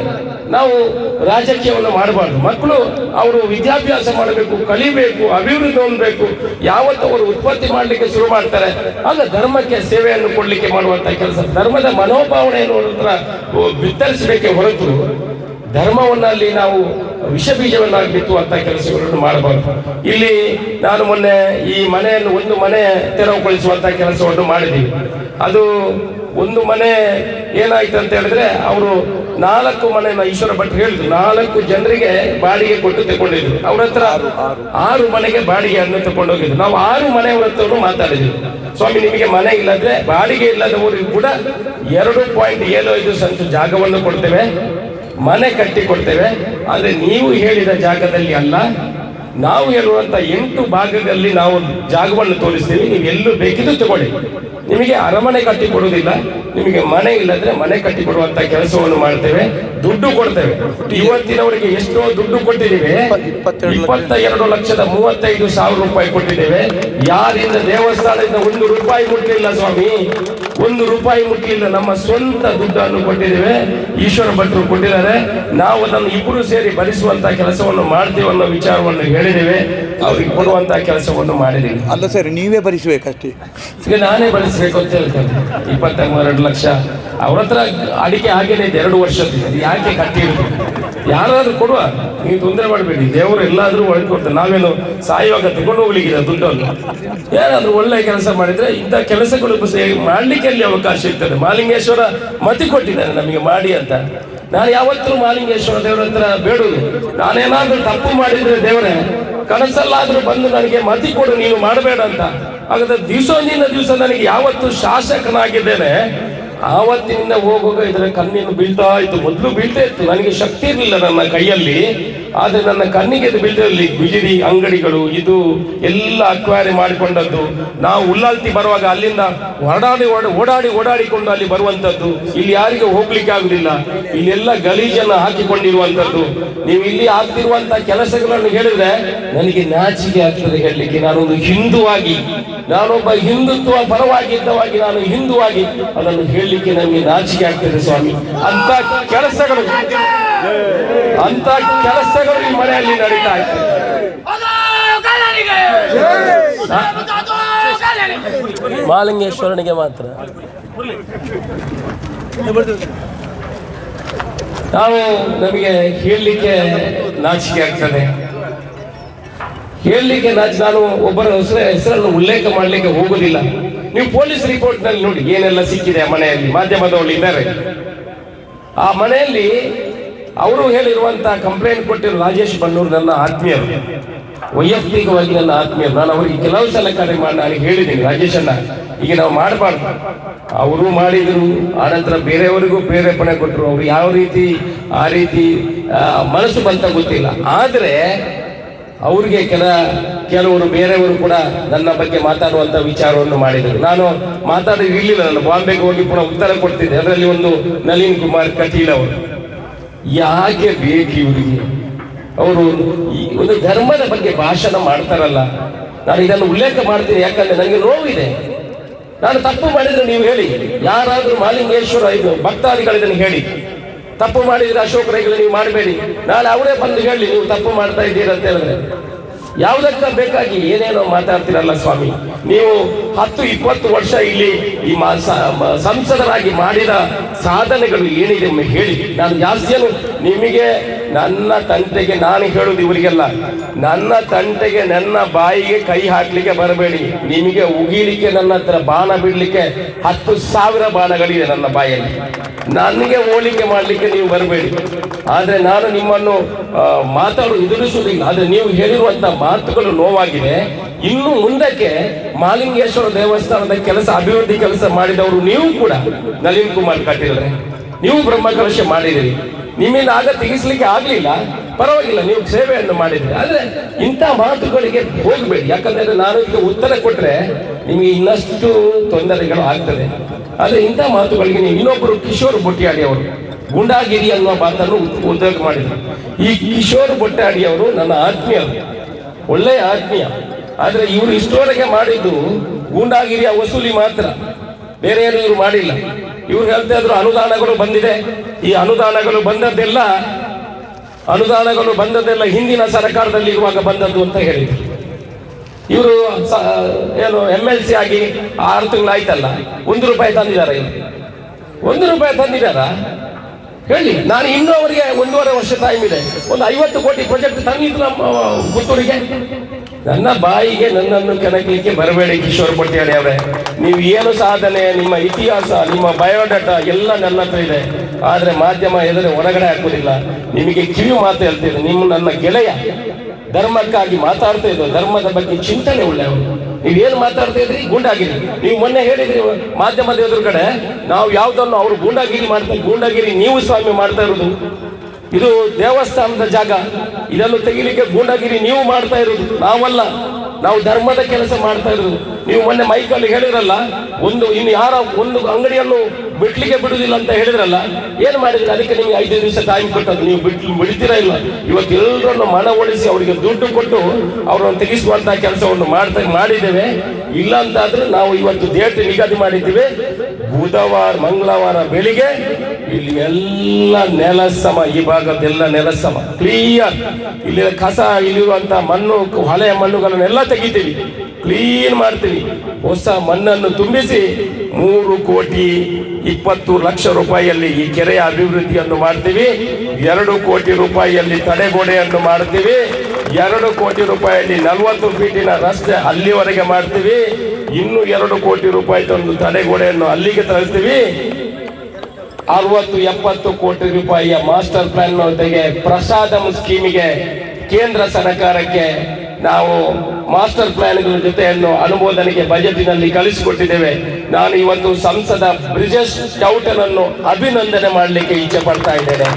ನಾವು ರಾಜಕೀಯವನ್ನು ಮಾಡಬಾರ್ದು. ಮಕ್ಕಳು ಅವರು ವಿದ್ಯಾಭ್ಯಾಸ ಮಾಡಬೇಕು, ಕಲಿಬೇಕು, ಅಭಿವೃದ್ಧಿ ಹೊಂದಬೇಕು. ಯಾವತ್ತು ಅವರು ಉತ್ಪತ್ತಿ ಮಾಡಲಿಕ್ಕೆ ಶುರು ಮಾಡ್ತಾರೆ. ಆಗ ಧರ್ಮಕ್ಕೆ ಸೇವೆಯನ್ನು ಕೊಡಲಿಕ್ಕೆ ಮಾಡುವಂತ ಕೆಲಸ. ಧರ್ಮದ ಮನೋಭಾವನೆಯನ್ನು ಬಿತ್ತರಿಸಬೇಕೆ ಹೊರತು ಧರ್ಮವನ್ನಲ್ಲಿ ನಾವು ವಿಷ ಬೀಜವನ್ನಾಗಿ ಬಿತ್ತುವಂತ ಕೆಲಸಗಳನ್ನು ಮಾಡಬಾರ್ದು. ಇಲ್ಲಿ ನಾನು ಮೊನ್ನೆ ಈ ಮನೆಯನ್ನು ಒಂದು ಮನೆ ತೆರವುಗೊಳಿಸುವಂತ ಕೆಲಸವನ್ನು ಮಾಡಿದ್ದೀವಿ. ಅದು ಒಂದು ಮನೆ ಏನಾಯ್ತು ಅಂತ ಹೇಳಿದ್ರೆ ಅವರು ನಾಲ್ಕು ಮನೆನ ಈಶ್ವರ ಭಟ್ ಹೇಳಿದ್ರು. ನಾಲ್ಕು ಜನರಿಗೆ ಬಾಡಿಗೆ ಕೊಟ್ಟು ತಗೊಂಡಿದ್ರು ಅವ್ರ ಹತ್ರ ಆರು ಮನೆಗೆ ಬಾಡಿಗೆ ಬಾಡಿಗೆಯನ್ನು ತಗೊಂಡೋಗಿದ್ರು ನಾವು ಆರು ಮನೆ ಹತ್ರನು ಮಾತಾಡಿದ್ವಿ. ಸ್ವಾಮಿ ನಿಮಗೆ ಮನೆ ಇಲ್ಲದ್ರೆ ಬಾಡಿಗೆ ಇಲ್ಲದವರಿಗೂ ಕೂಡ ಎರಡು ಪಾಯಿಂಟ್ ಏಳು ಐದು ಸಂಚು ಜಾಗವನ್ನು ಕೊಡ್ತೇವೆ. ಮನೆ ಕಟ್ಟಿಕೊಡ್ತೇವೆ ಆದರೆ ನೀವು ಹೇಳಿದ ಜಾಗದಲ್ಲಿ ಅಲ್ಲ. ನಾವು ಹೇಳುವಂತ ಎಂಟು ಭಾಗದಲ್ಲಿ ನಾವು ಜಾಗವನ್ನು ತೋರಿಸ್ತೀವಿ ನೀವು ಎಲ್ಲೂ ಬೇಕಿದ್ದು ತಗೊಳ್ಳಿ. ನಿಮಗೆ ಅರಮನೆ ಕಟ್ಟಿ ಕೊಡುವುದಿಲ್ಲ ನಿಮಗೆ ಮನೆ ಇಲ್ಲದ್ರೆ ಮನೆ ಕಟ್ಟಿ ಕೊಡುವಂತ ಕೆಲಸವನ್ನು ಮಾಡ್ತೇವೆ ದುಡ್ಡು ಕೊಡ್ತೇವೆ. ಇವತ್ತಿನವರಿಗೆ ಎಷ್ಟೋ ದುಡ್ಡು ಕೊಟ್ಟಿದ್ದೇವೆ. ಇಪ್ಪತ್ತ ಎರಡು ಲಕ್ಷದ ಮೂವತ್ತೈದು ಸಾವಿರ ರೂಪಾಯಿ ಕೊಟ್ಟಿದ್ದೇವೆ. ಯಾರಿಂದ ದೇವಸ್ಥಾನದಿಂದ ಒಂದು ರೂಪಾಯಿ ಕೊಟ್ಟಿಲ್ಲ ಸ್ವಾಮಿ? ಒಂದು ರೂಪಾಯಿ ಮುಟ್ಲಿಲ್ಲ ನಮ್ಮ ಸ್ವಂತ ದುಡ್ಡನ್ನು ಕೊಟ್ಟಿದ್ದೇವೆ. ಈಶ್ವರ ಭಟ್ರು ಕೊಟ್ಟಿದ್ದಾರೆ. ನಾವು ಅದನ್ನು ಇಬ್ಬರು ಸೇರಿ ಭರಿಸುವಂತ ಕೆಲಸವನ್ನು ಮಾಡ್ತೀವಿ ಅನ್ನೋ ವಿಚಾರವನ್ನು ಹೇಳಿದ್ದೇವೆ. ಅವ್ರಿಗೆ ಕೊಡುವಂತ ಕೆಲಸವನ್ನು ಮಾಡಿದ್ದೀವಿ. ಅಲ್ಲ ಸರ್ ನೀವೇ ಭರಿಸಬೇಕಷ್ಟೇ ಈಗ ನಾನೇ ಬಳಸಬೇಕು ಅಂತ ಹೇಳ್ತೇನೆ. ಇಪ್ಪತ್ತ ಮೂರೆರಡು ಲಕ್ಷ. ಅವ್ರ ಹತ್ರ ಅಡಿಕೆ ಹಾಗೇನೆ ಇದೆ ಎರಡು ವರ್ಷದ್ದು. ಯಾಕೆ ಕಟ್ಟಿರೋದು? ಯಾರಾದ್ರೂ ಕೊಡುವ. ನೀವು ತೊಂದರೆ ಮಾಡಬೇಡಿ. ದೇವರು ಎಲ್ಲಾದ್ರೂ ಒಳಗೆ ಕೊಡ್ತಾರೆ ನಾವೇನು ಸಾಯುವಾಗ ತಗೊಂಡು ಹೋಗ್ಲಿಕ್ಕಿಲ್ಲ ದುಡ್ಡನ್ನು. ಯಾರಾದ್ರೂ ಒಳ್ಳೆ ಕೆಲಸ ಮಾಡಿದ್ರೆ ಇಂಥ ಕೆಲಸಗಳು ಮಾಡ್ಲಿಕ್ಕೆ ಅಲ್ಲಿ ಅವಕಾಶ ಇರ್ತದೆ. ಮಾಲಿಂಗೇಶ್ವರ ಮತಿ ಕೊಟ್ಟಿದ್ದಾನೆ ನಮಗೆ ಮಾಡಿ ಅಂತ. ನಾನು ಯಾವತ್ತೂ ಮಾಲಿಂಗೇಶ್ವರ ದೇವರ ಹತ್ರ ಬೇಡುದು. ನಾನೇನಾದ್ರೂ ತಪ್ಪು ಮಾಡಿದ್ರೆ ದೇವರೇ, ಕನಸಲ್ಲಾದ್ರೂ ಬಂದು ನನಗೆ ಮತಿ ಕೊಡು, ನೀನು ಮಾಡಬೇಡ ಅಂತ. ಹಾಗಾದ್ರೆ ದಿವಸದಿಂದ ದಿವಸ ನನಗೆ ಯಾವತ್ತು ಶಾಸಕನಾಗಿದ್ದೇನೆ. ಆವತ್ತಿನಿಂದ ಹೋಗುವಾಗ ಇದರ ಕಣ್ಣಿನ ಬೀಳ್ತಾ ಇತ್ತು. ಮೊದಲು ಬೀಳ್ತಾ ಇತ್ತು. ನನಗೆ ಶಕ್ತಿ ಇರಲಿಲ್ಲ ನನ್ನ ಕೈಯಲ್ಲಿ. ಆದರೆ ನನ್ನ ಕಣ್ಣಿಗೆ ಅದು ಬಿಜಿರಿ ಅಂಗಡಿಗಳು, ಇದು ಎಲ್ಲ ಅಕ್ವೈರಿ ಮಾಡಿಕೊಂಡದ್ದು. ನಾವು ಉಲ್ಲಾಲ್ತಿ ಬರುವಾಗ ಅಲ್ಲಿಂದ ಹೊರಡಾಡಿ ಓಡ- ಓಡಾಡಿ, ಓಡಾಡಿಕೊಂಡು ಅಲ್ಲಿ ಬರುವಂತದ್ದು ಇಲ್ಲಿ ಯಾರಿಗೆ ಹೋಗ್ಲಿಕ್ಕೆ ಆಗಲಿಲ್ಲ ಇಲ್ಲೆಲ್ಲ ಗಲೀಜನ್ನು ಹಾಕಿಕೊಂಡಿರುವಂಥದ್ದು. ನೀವು ಇಲ್ಲಿ ಆಗ್ತಿರುವಂತಹ ಕೆಲಸಗಳನ್ನು ಹೇಳಿದ್ರೆ ನನಗೆ ನಾಚಿಕೆ ಆಗ್ತದೆ ಹೇಳಲಿಕ್ಕೆ. ನಾನೊಂದು ಹಿಂದುವಾಗಿ, ನಾನೊಬ್ಬ ಹಿಂದುತ್ವ ಪರವಾಗಿದ್ದವಾಗಿ ನಾನು ಹಿಂದುವಾಗಿ ಅದನ್ನು ಹೇಳಲಿಕ್ಕೆ ನನಗೆ ನಾಚಿಕೆ ಆಗ್ತದೆ ಸ್ವಾಮಿ. ಅಂತ ಕೆಲಸಗಳು. ಅಂತ ಕೆಲಸಗಳು ಈ ಮನೆಯಲ್ಲಿ ನಡೀತಾ ಇತ್ತು ಮಾಲಿಂಗೇಶ್ವರನಿಗೆ ಮಾತ್ರ. ನಾವು ನಮಗೆ ಹೇಳಲಿಕ್ಕೆ ನಾಚಿಕೆ ಆಗ್ತದೆ. ಹೇಳಲಿಕ್ಕೆ ನಾಚ ನಾನು ಒಬ್ಬರ ಹೆಸರ ಹೆಸರನ್ನು ಉಲ್ಲೇಖ ಮಾಡಲಿಕ್ಕೆ ಹೋಗುದಿಲ್ಲ. ನೀವು ಪೊಲೀಸ್ ರಿಪೋರ್ಟ್ನಲ್ಲಿ ನೋಡಿ ಏನೆಲ್ಲ ಸಿಕ್ಕಿದೆ ಮನೆಯಲ್ಲಿ ಮಾಧ್ಯಮದವರು ಇದ್ದಾರೆ ಆ ಮನೆಯಲ್ಲಿ ಅವರು ಹೇಳಿರುವಂತಹ ಕಂಪ್ಲೇಂಟ್ ಕೊಟ್ಟಿರೋ ರಾಜೇಶ್ ಬನ್ನೂರು ನನ್ನ ಆತ್ಮೀಯರು. ವೈಯಕ್ತಿಕವಾಗಿ ನನ್ನ ಆತ್ಮೀಯರು. ನಾನು ಅವರಿಗೆ ಕೆಲವು ಸಲ ಕರೆ ಮಾಡಿ, ನಾನು ಹೇಳಿದ್ದೀನಿ ರಾಜೇಶ್ ಅಣ್ಣ ಈಗ ನಾವು ಮಾಡಬಾರ್ದು. ಅವರು ಮಾಡಿದ್ರು, ಆನಂತರ ಬೇರೆಯವರಿಗೂ ಪ್ರೇರೇಪಣೆ ಕೊಟ್ಟರು. ಅವರು ಯಾವ ರೀತಿ, ಆ ರೀತಿ ಮನಸ್ಸು ಬಂತ ಗೊತ್ತಿಲ್ಲ. ಆದರೆ ಅವ್ರಿಗೆ ಕೆಲ, ಕೆಲವರು ಬೇರೆಯವರು ಕೂಡ ನನ್ನ ಬಗ್ಗೆ ಮಾತಾಡುವಂತ ವಿಚಾರವನ್ನು ಮಾಡಿದರು. ನಾನು ಮಾತಾಡಿ ಇರ್ಲಿಲ್ಲ ನಾನು ಬಾಂಬೆಗೆ ಹೋಗಿ ಪುನಃ ಉತ್ತರ ಕೊಡ್ತಿದ್ದೆ. ಅದರಲ್ಲಿ ಒಂದು ನಳಿನ್ ಕುಮಾರ್ ಕಟೀಲ್ ಅವರು. ಯಾಕೆ ಬೇಕು ಇವರಿಗೆ? ಅವರು ಒಂದು ಧರ್ಮದ ಬಗ್ಗೆ ಭಾಷಣ ಮಾಡ್ತಾರಲ್ಲ. ನಾನು ಇದನ್ನು ಉಲ್ಲೇಖ ಮಾಡ್ತೀನಿ, ಯಾಕಂದ್ರೆ ನನಗೆ ನೋವಿದೆ. ನಾನು ತಪ್ಪು ಮಾಡಿದ್ರೆ ನೀವು ಹೇಳಿ. ಯಾರಾದರೂ ಮಾಲಿಂಗೇಶ್ವರ ಇದು ಭಕ್ತಾದಿಗಳಿದನ್ನು ಹೇಳಿ. ತಪ್ಪು ಮಾಡಿದ್ರೆ ಅಶೋಕ್ ರೈಗಳು ನೀವು ಮಾಡಬೇಡಿ. ನಾಳೆ ಅವರೇ ಬಂದು ಹೇಳಿ ನೀವು ತಪ್ಪು ಮಾಡ್ತಾ ಇದ್ದೀರಂತ ಹೇಳಿದ್ರೆ. ಯಾವುದಕ್ಕ ಬೇಕಾಗಿ ಏನೇನೋ ಮಾತಾಡ್ತೀರಲ್ಲ ಸ್ವಾಮಿ? ನೀವು ಹತ್ತು, ಇಪ್ಪತ್ತು ವರ್ಷ ಇಲ್ಲಿ ಈ ಸಂಸದರಾಗಿ ಮಾಡಿದ ಸಾಧನೆಗಳು ಏನಿದೆ ಹೇಳಿ. ನಾನು ಜಾಸ್ತಿಯನ್ನು ನಿಮಗೆ ನನ್ನ ತಂಟೆಗೆ ನಾನು ಹೇಳುದು ಇವರಿಗೆಲ್ಲ. ನನ್ನ ತಂಟೆಗೆ ನನ್ನ ಬಾಯಿಗೆ ಕೈ ಹಾಕ್ಲಿಕ್ಕೆ ಬರಬೇಡಿ. ನಿಮಗೆ ಉಗಿಲಿಕ್ಕೆ ನನ್ನ ಹತ್ರ ಬಾಣ ಬಿಡ್ಲಿಕ್ಕೆ ಹತ್ತು ಸಾವಿರ ಬಾಣಗಳಿವೆ ನನ್ನ ಬಾಯಲ್ಲಿ. ನನಗೆ ಹೋಲಿಕೆ ಮಾಡಲಿಕ್ಕೆ ನೀವು ಬರಬೇಡಿ. ಆದರೆ ನಾನು ನಿಮ್ಮನ್ನು ಮಾತಾಡು ಎದುರಿಸುವುದಿಲ್ಲ. ಆದರೆ ನೀವು ಹೇಳಿರುವಂಥ ಮಾತುಗಳು ನೋವಾಗಿದೆ. ಇನ್ನು ಮುಂದಕ್ಕೆ ಮಾಲಿಂಗೇಶ್ವರ ದೇವಸ್ಥಾನದ ಕೆಲಸ, ಅಭಿವೃದ್ಧಿ ಕೆಲಸ ಮಾಡಿದವರು ನೀವು ಕೂಡ ನಳಿನ್ ಕುಮಾರ್ ಕಟೀಲ್ರೆ. ನೀವು ಬ್ರಹ್ಮಕಲಶ ಮಾಡಿದಿರಿ ನಿಮ್ಮಿಂದ ಆಗ ತೆಗಿಸ್ಲಿಕ್ಕೆ ಆಗ್ಲಿಲ್ಲ. ಪರವಾಗಿಲ್ಲ, ನೀವು ಸೇವೆಯನ್ನು ಮಾಡಿದ್ರಿ ಆದ್ರೆ ಇಂಥ ಮಾತುಗಳಿಗೆ ಹೋಗಬೇಡಿ. ಯಾಕಂದ್ರೆ ನಾನು ಈಗ ಉತ್ತರ ಕೊಟ್ರೆ ನಿಮಗೆ ಇನ್ನಷ್ಟು ತೊಂದರೆಗಳು ಆಗ್ತದೆ. ಆದ್ರೆ ಇಂಥ ಮಾತುಗಳಿಗೆ ನೀವು ಇನ್ನೊಬ್ಬರು ಕಿಶೋರ್ ಬೊಟ್ಟಿಯಾಡಿ ಅವರು, ಗುಂಡಾಗಿರಿ ಅನ್ನುವ ಮಾತನ್ನು ಉದ್- ಉದ್ಯೋಗ ಮಾಡಿದರು. ಈ ಕಿಶೋರ್ ಬೊಟ್ಟಾಡಿ ಅವರು ನನ್ನ ಆತ್ಮೀಯರು ಒಳ್ಳೆಯ ಆತ್ಮೀಯ. ಆದ್ರೆ ಇವರು ಇಷ್ಟೋರೆಗೆ ಮಾಡಿದ್ದು ಗೂಂಡಾಗಿರಿಯ ವಸೂಲಿ ಮಾತ್ರ. ಬೇರೆ ಏನು ಇವರು ಮಾಡಿಲ್ಲ. ಇವ್ರು ಹೇಳ್ತಾ ಇದ್ರು ಅನುದಾನಗಳು ಬಂದಿದೆ. ಈ ಅನುದಾನಗಳು ಬಂದದ್ದೆಲ್ಲ ಅನುದಾನಗಳು ಬಂದದ್ದೆಲ್ಲ ಹಿಂದಿನ ಸರ್ಕಾರದಲ್ಲಿ ಇರುವಾಗ ಬಂದದ್ದು ಅಂತ ಹೇಳಿದ್ರು. ಇವರು ಏನು ಎಂ ಎಲ್ ಸಿ ಆಗಿ ಆರು ತಿಂಗಳು ಆಯ್ತಲ್ಲ, ಒಂದು ರೂಪಾಯಿ ತಂದಿದ್ದಾರೆ ಒಂದು ರೂಪಾಯಿ ತಂದಿದ್ದಾರ? ಹೇಳಿ, ನಾನು ಇನ್ನೂ ಅವರಿಗೆ ಒಂದೂವರೆ ವರ್ಷ ಟೈಮ್ ಇದೆ. ಒಂದು ಐವತ್ತು ಕೋಟಿ ಪ್ರಾಜೆಕ್ಟ್ ತಂದಿದ್ದು ನಮ್ಮ ಪುತ್ತೂರಿಗೆ. ನನ್ನ ಬಾಯಿಗೆ ನನ್ನನ್ನು ಕೆಣಕಲಿಕ್ಕೆ ಬರಬೇಡಿ ಕಿಶೋರ್ ಪಟ್ಟಿಯಾಡಿ ಅವರೇ. ನೀವು ಏನು ಸಾಧನೆ, ನಿಮ್ಮ ಇತಿಹಾಸ, ನಿಮ್ಮ ಬಯೋಡಾಟಾ ಎಲ್ಲ ನನ್ನ ಹತ್ರ ಇದೆ. ಆದರೆ ಮಾಧ್ಯಮ ಎದುರು ಹೊರಗಡೆ ಹಾಕೋದಿಲ್ಲ. ನಿಮಗೆ ಕಿವಿ ಮಾತು ಹೇಳ್ತಿದ್ದೆ ನಿಮ್ಮ ನನ್ನ ಗೆಳೆಯ ಧರ್ಮಕ್ಕಾಗಿ ಮಾತಾಡ್ತಾ ಇದ್ದು ಧರ್ಮದ ಬಗ್ಗೆ ಚಿಂತನೆ ಒಳ್ಳೆಯವರು ನೀವು ಏನು ಮಾತಾಡ್ತಾ ಇದ್ರಿ? ಗೂಂಡಾಗಿರಿ. ನೀವು ಮೊನ್ನೆ ಹೇಳಿದ್ರಿ ಮಾಧ್ಯಮದ ಎದುರುಗಡೆ, ನಾವು ಯಾವುದನ್ನು ಅವರು ಗೂಂಡಾಗಿರಿ ಮಾಡ್ತಾ ಗೂಂಡಾಗಿರಿ ನೀವು ಸ್ವಾಮಿ ಮಾಡ್ತಾ ಇರೋದು. ಇದು ದೇವಸ್ಥಾನದ ಜಾಗ. ಇದನ್ನು ತೆಗಿಲಿಕ್ಕೆ ಗೂಂಡಾಗಿರಿ, ನೀವು ಮಾಡ್ತಾ ಇರೋದು ನಾವಲ್ಲ, ನಾವು ಧರ್ಮದ ಕೆಲಸ ಮಾಡ್ತಾ ಇರೋದು ನೀವು ಮೊನ್ನೆ ಮೈಕಲ್ಲಿ ಹೇಳಿರಲ್ಲ ಒಂದು ಇನ್ನು ಯಾರ ಒಂದು ಅಂಗಡಿಯನ್ನು ಬಿಡ್ಲಿಕ್ಕೆ ಬಿಡುದಿಲ್ಲ ಅಂತ ಹೇಳಿದ್ರಲ್ಲ, ಏನು ಮಾಡಿದ್ರೆ? ಅದಕ್ಕೆ ನಿಮಗೆ ಐದು ದಿವಸ ಟೈಮ್ ಕೊಟ್ಟದ್ದು. ನೀವು ಬಿಡ್ಲಿ ಬಿಡ್ತೀರಾ ಇಲ್ಲ? ಇವತ್ತು ಎಲ್ಲರನ್ನು ಮನವೊಲಿಸಿ ಅವರಿಗೆ ದುಡ್ಡು ಕೊಟ್ಟು ಅವರನ್ನು ತೆಗಿಸುವಂತಹ ಕೆಲಸವನ್ನು ಮಾಡ್ತಾ, ಮಾಡಿದ್ದೇವೆ. ಇಲ್ಲ ಅಂತಾದ್ರೆ ನಾವು ಇವತ್ತು ಡೇಟ್ ನಿಗದಿ ಮಾಡಿದ್ದೀವಿ. ಬುಧವಾರ, ಮಂಗಳವಾರ ಬೆಳಿಗ್ಗೆ ಇಲ್ಲಿ ಎಲ್ಲ ನೆಲಸಮ, ಈ ಭಾಗದ್ದೆಲ್ಲ ನೆಲಸಮ ಕ್ಲಿಯರ್ ಇಲ್ಲಿ ಕಸ, ಇಲ್ಲಿರುವಂತ ಮಣ್ಣು, ಹಳೆಯ ಮಣ್ಣುಗಳನ್ನೆಲ್ಲ ತೆಗಿತೀವಿ. ಕ್ಲೀನ್ ಮಾಡ್ತೀವಿ. ಹೊಸ ಮಣ್ಣನ್ನು ತುಂಬಿಸಿ ಮೂರು ಕೋಟಿ ಇಪ್ಪತ್ತು ಲಕ್ಷ ರೂಪಾಯಿಯಲ್ಲಿ ಈ ಕೆರೆಯ ಅಭಿವೃದ್ಧಿಯನ್ನು ಮಾಡ್ತೀವಿ. ಎರಡು ಕೋಟಿ ರೂಪಾಯಿಯಲ್ಲಿ ತಡೆಗೋಡೆಯನ್ನು ಮಾಡ್ತೀವಿ. ಎರಡು ಕೋಟಿ ರೂಪಾಯಿಯಲ್ಲಿ ನಲವತ್ತು ಫೀಟಿನ ರಸ್ತೆ ಅಲ್ಲಿವರೆಗೆ ಮಾಡ್ತೀವಿ. ಇನ್ನು ಎರಡು ಕೋಟಿ ರೂಪಾಯಿ ತಂದು ತಡೆಗೋಡೆಯನ್ನು ಅಲ್ಲಿಗೆ ತರಿಸ್ತೀವಿ ಅರವತ್ತು, ಎಪ್ಪತ್ತು ಕೋಟಿ ರೂಪಾಯಿಯ ಮಾಸ್ಟರ್ ಪ್ಲಾನ್ ಜೊತೆಗೆ ಪ್ರಸಾದಂ ಸ್ಕೀಮಿಗೆ ಕೇಂದ್ರ ಸರ್ಕಾರಕ್ಕೆ ನಾವು ಮಾಸ್ಟರ್ ಪ್ಲಾನ್ ಜೊತೆಯನ್ನು ಅನುಮೋದನೆಗೆ ಬಜೆಟಿನಲ್ಲಿ ಕಳಿಸಿಕೊಟ್ಟಿದ್ದೇವೆ. ನಾನು ಇವತ್ತು ಸಂಸದ ಬ್ರಿಜೇಶ್ ಚೌಟನನ್ನು ಅಭಿನಂದನೆ ಮಾಡಲಿಕ್ಕೆ ಇಚ್ಛೆ ಪಡ್ತಾ ಇದ್ದೇನೆ.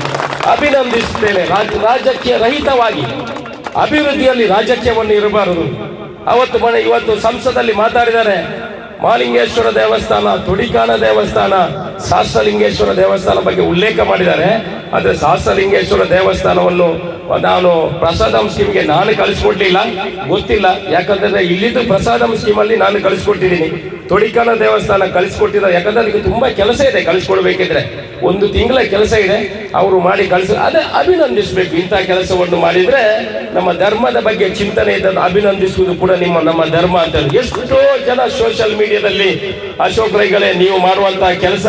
ಅಭಿನಂದಿಸುತ್ತೇನೆ ರಾಜ, ರಾಜಕೀಯ ರಹಿತವಾಗಿ. ಅಭಿವೃದ್ಧಿಯಲ್ಲಿ ರಾಜಕೀಯವನ್ನು ಇರಬಾರದು. ಅವತ್ತು ಮನೆ ಇವತ್ತು ಸಂಸದಲ್ಲಿ ಮಾತಾಡಿದ್ದಾರೆ. ಮಾಲಿಂಗೇಶ್ವರ ದೇವಸ್ಥಾನ ತುಡಿಕಾನ ದೇವಸ್ಥಾನ ಸಹಸ್ರಲಿಂಗೇಶ್ವರ ದೇವಸ್ಥಾನ ಬಗ್ಗೆ ಉಲ್ಲೇಖ ಮಾಡಿದ್ದಾರೆ. ಆದರೆ ಸಹಸ್ರಲಿಂಗೇಶ್ವರ ದೇವಸ್ಥಾನವನ್ನು ನಾನು ಪ್ರಸಾದಂ ಸ್ಕೀಮ್ಗೆ ನಾನು ಕಳಿಸ್ಕೊಟ್ಟಿಲ್ಲ, ಗೊತ್ತಿಲ್ಲ. ಯಾಕಂದ್ರೆ ಇಲ್ಲಿದ್ದು ಪ್ರಸಾದಂ ಸ್ಕೀಮಲ್ಲಿ ನಾನು ಕಳಿಸ್ಕೊಟ್ಟಿದ್ದೀನಿ. ತೊಡಿಕಾನ ದೇವಸ್ಥಾನ ಕಳಿಸ್ಕೊಟ್ಟಿದ್ದಾರೆ ಯಾಕಂದ್ರೆ ಅದಕ್ಕೆ ತುಂಬಾ ಕೆಲಸ ಇದೆ ಕಳಿಸ್ಕೊಡ್ಬೇಕಿದ್ರೆ. ಒಂದು ತಿಂಗಳ ಕೆಲಸ ಇದೆ, ಅವರು ಮಾಡಿ ಕಳಿಸ, ಅದೇ ಅಭಿನಂದಿಸಬೇಕು. ಇಂಥ ಕೆಲಸವನ್ನು ಮಾಡಿದ್ರೆ ನಮ್ಮ ಧರ್ಮದ ಬಗ್ಗೆ ಚಿಂತನೆ ಇದ್ದದ್ದು ಅಭಿನಂದಿಸುವುದು ಕೂಡ ನಿಮ್ಮ, ನಮ್ಮ ಧರ್ಮ ಅಂತ. ಎಷ್ಟೋ ಜನ ಸೋಷಿಯಲ್ ಮೀಡಿಯಾದಲ್ಲಿ ಅಶೋಕ್ ರೈಗಳೇ, ನೀವು ಮಾಡುವಂತಹ ಕೆಲಸ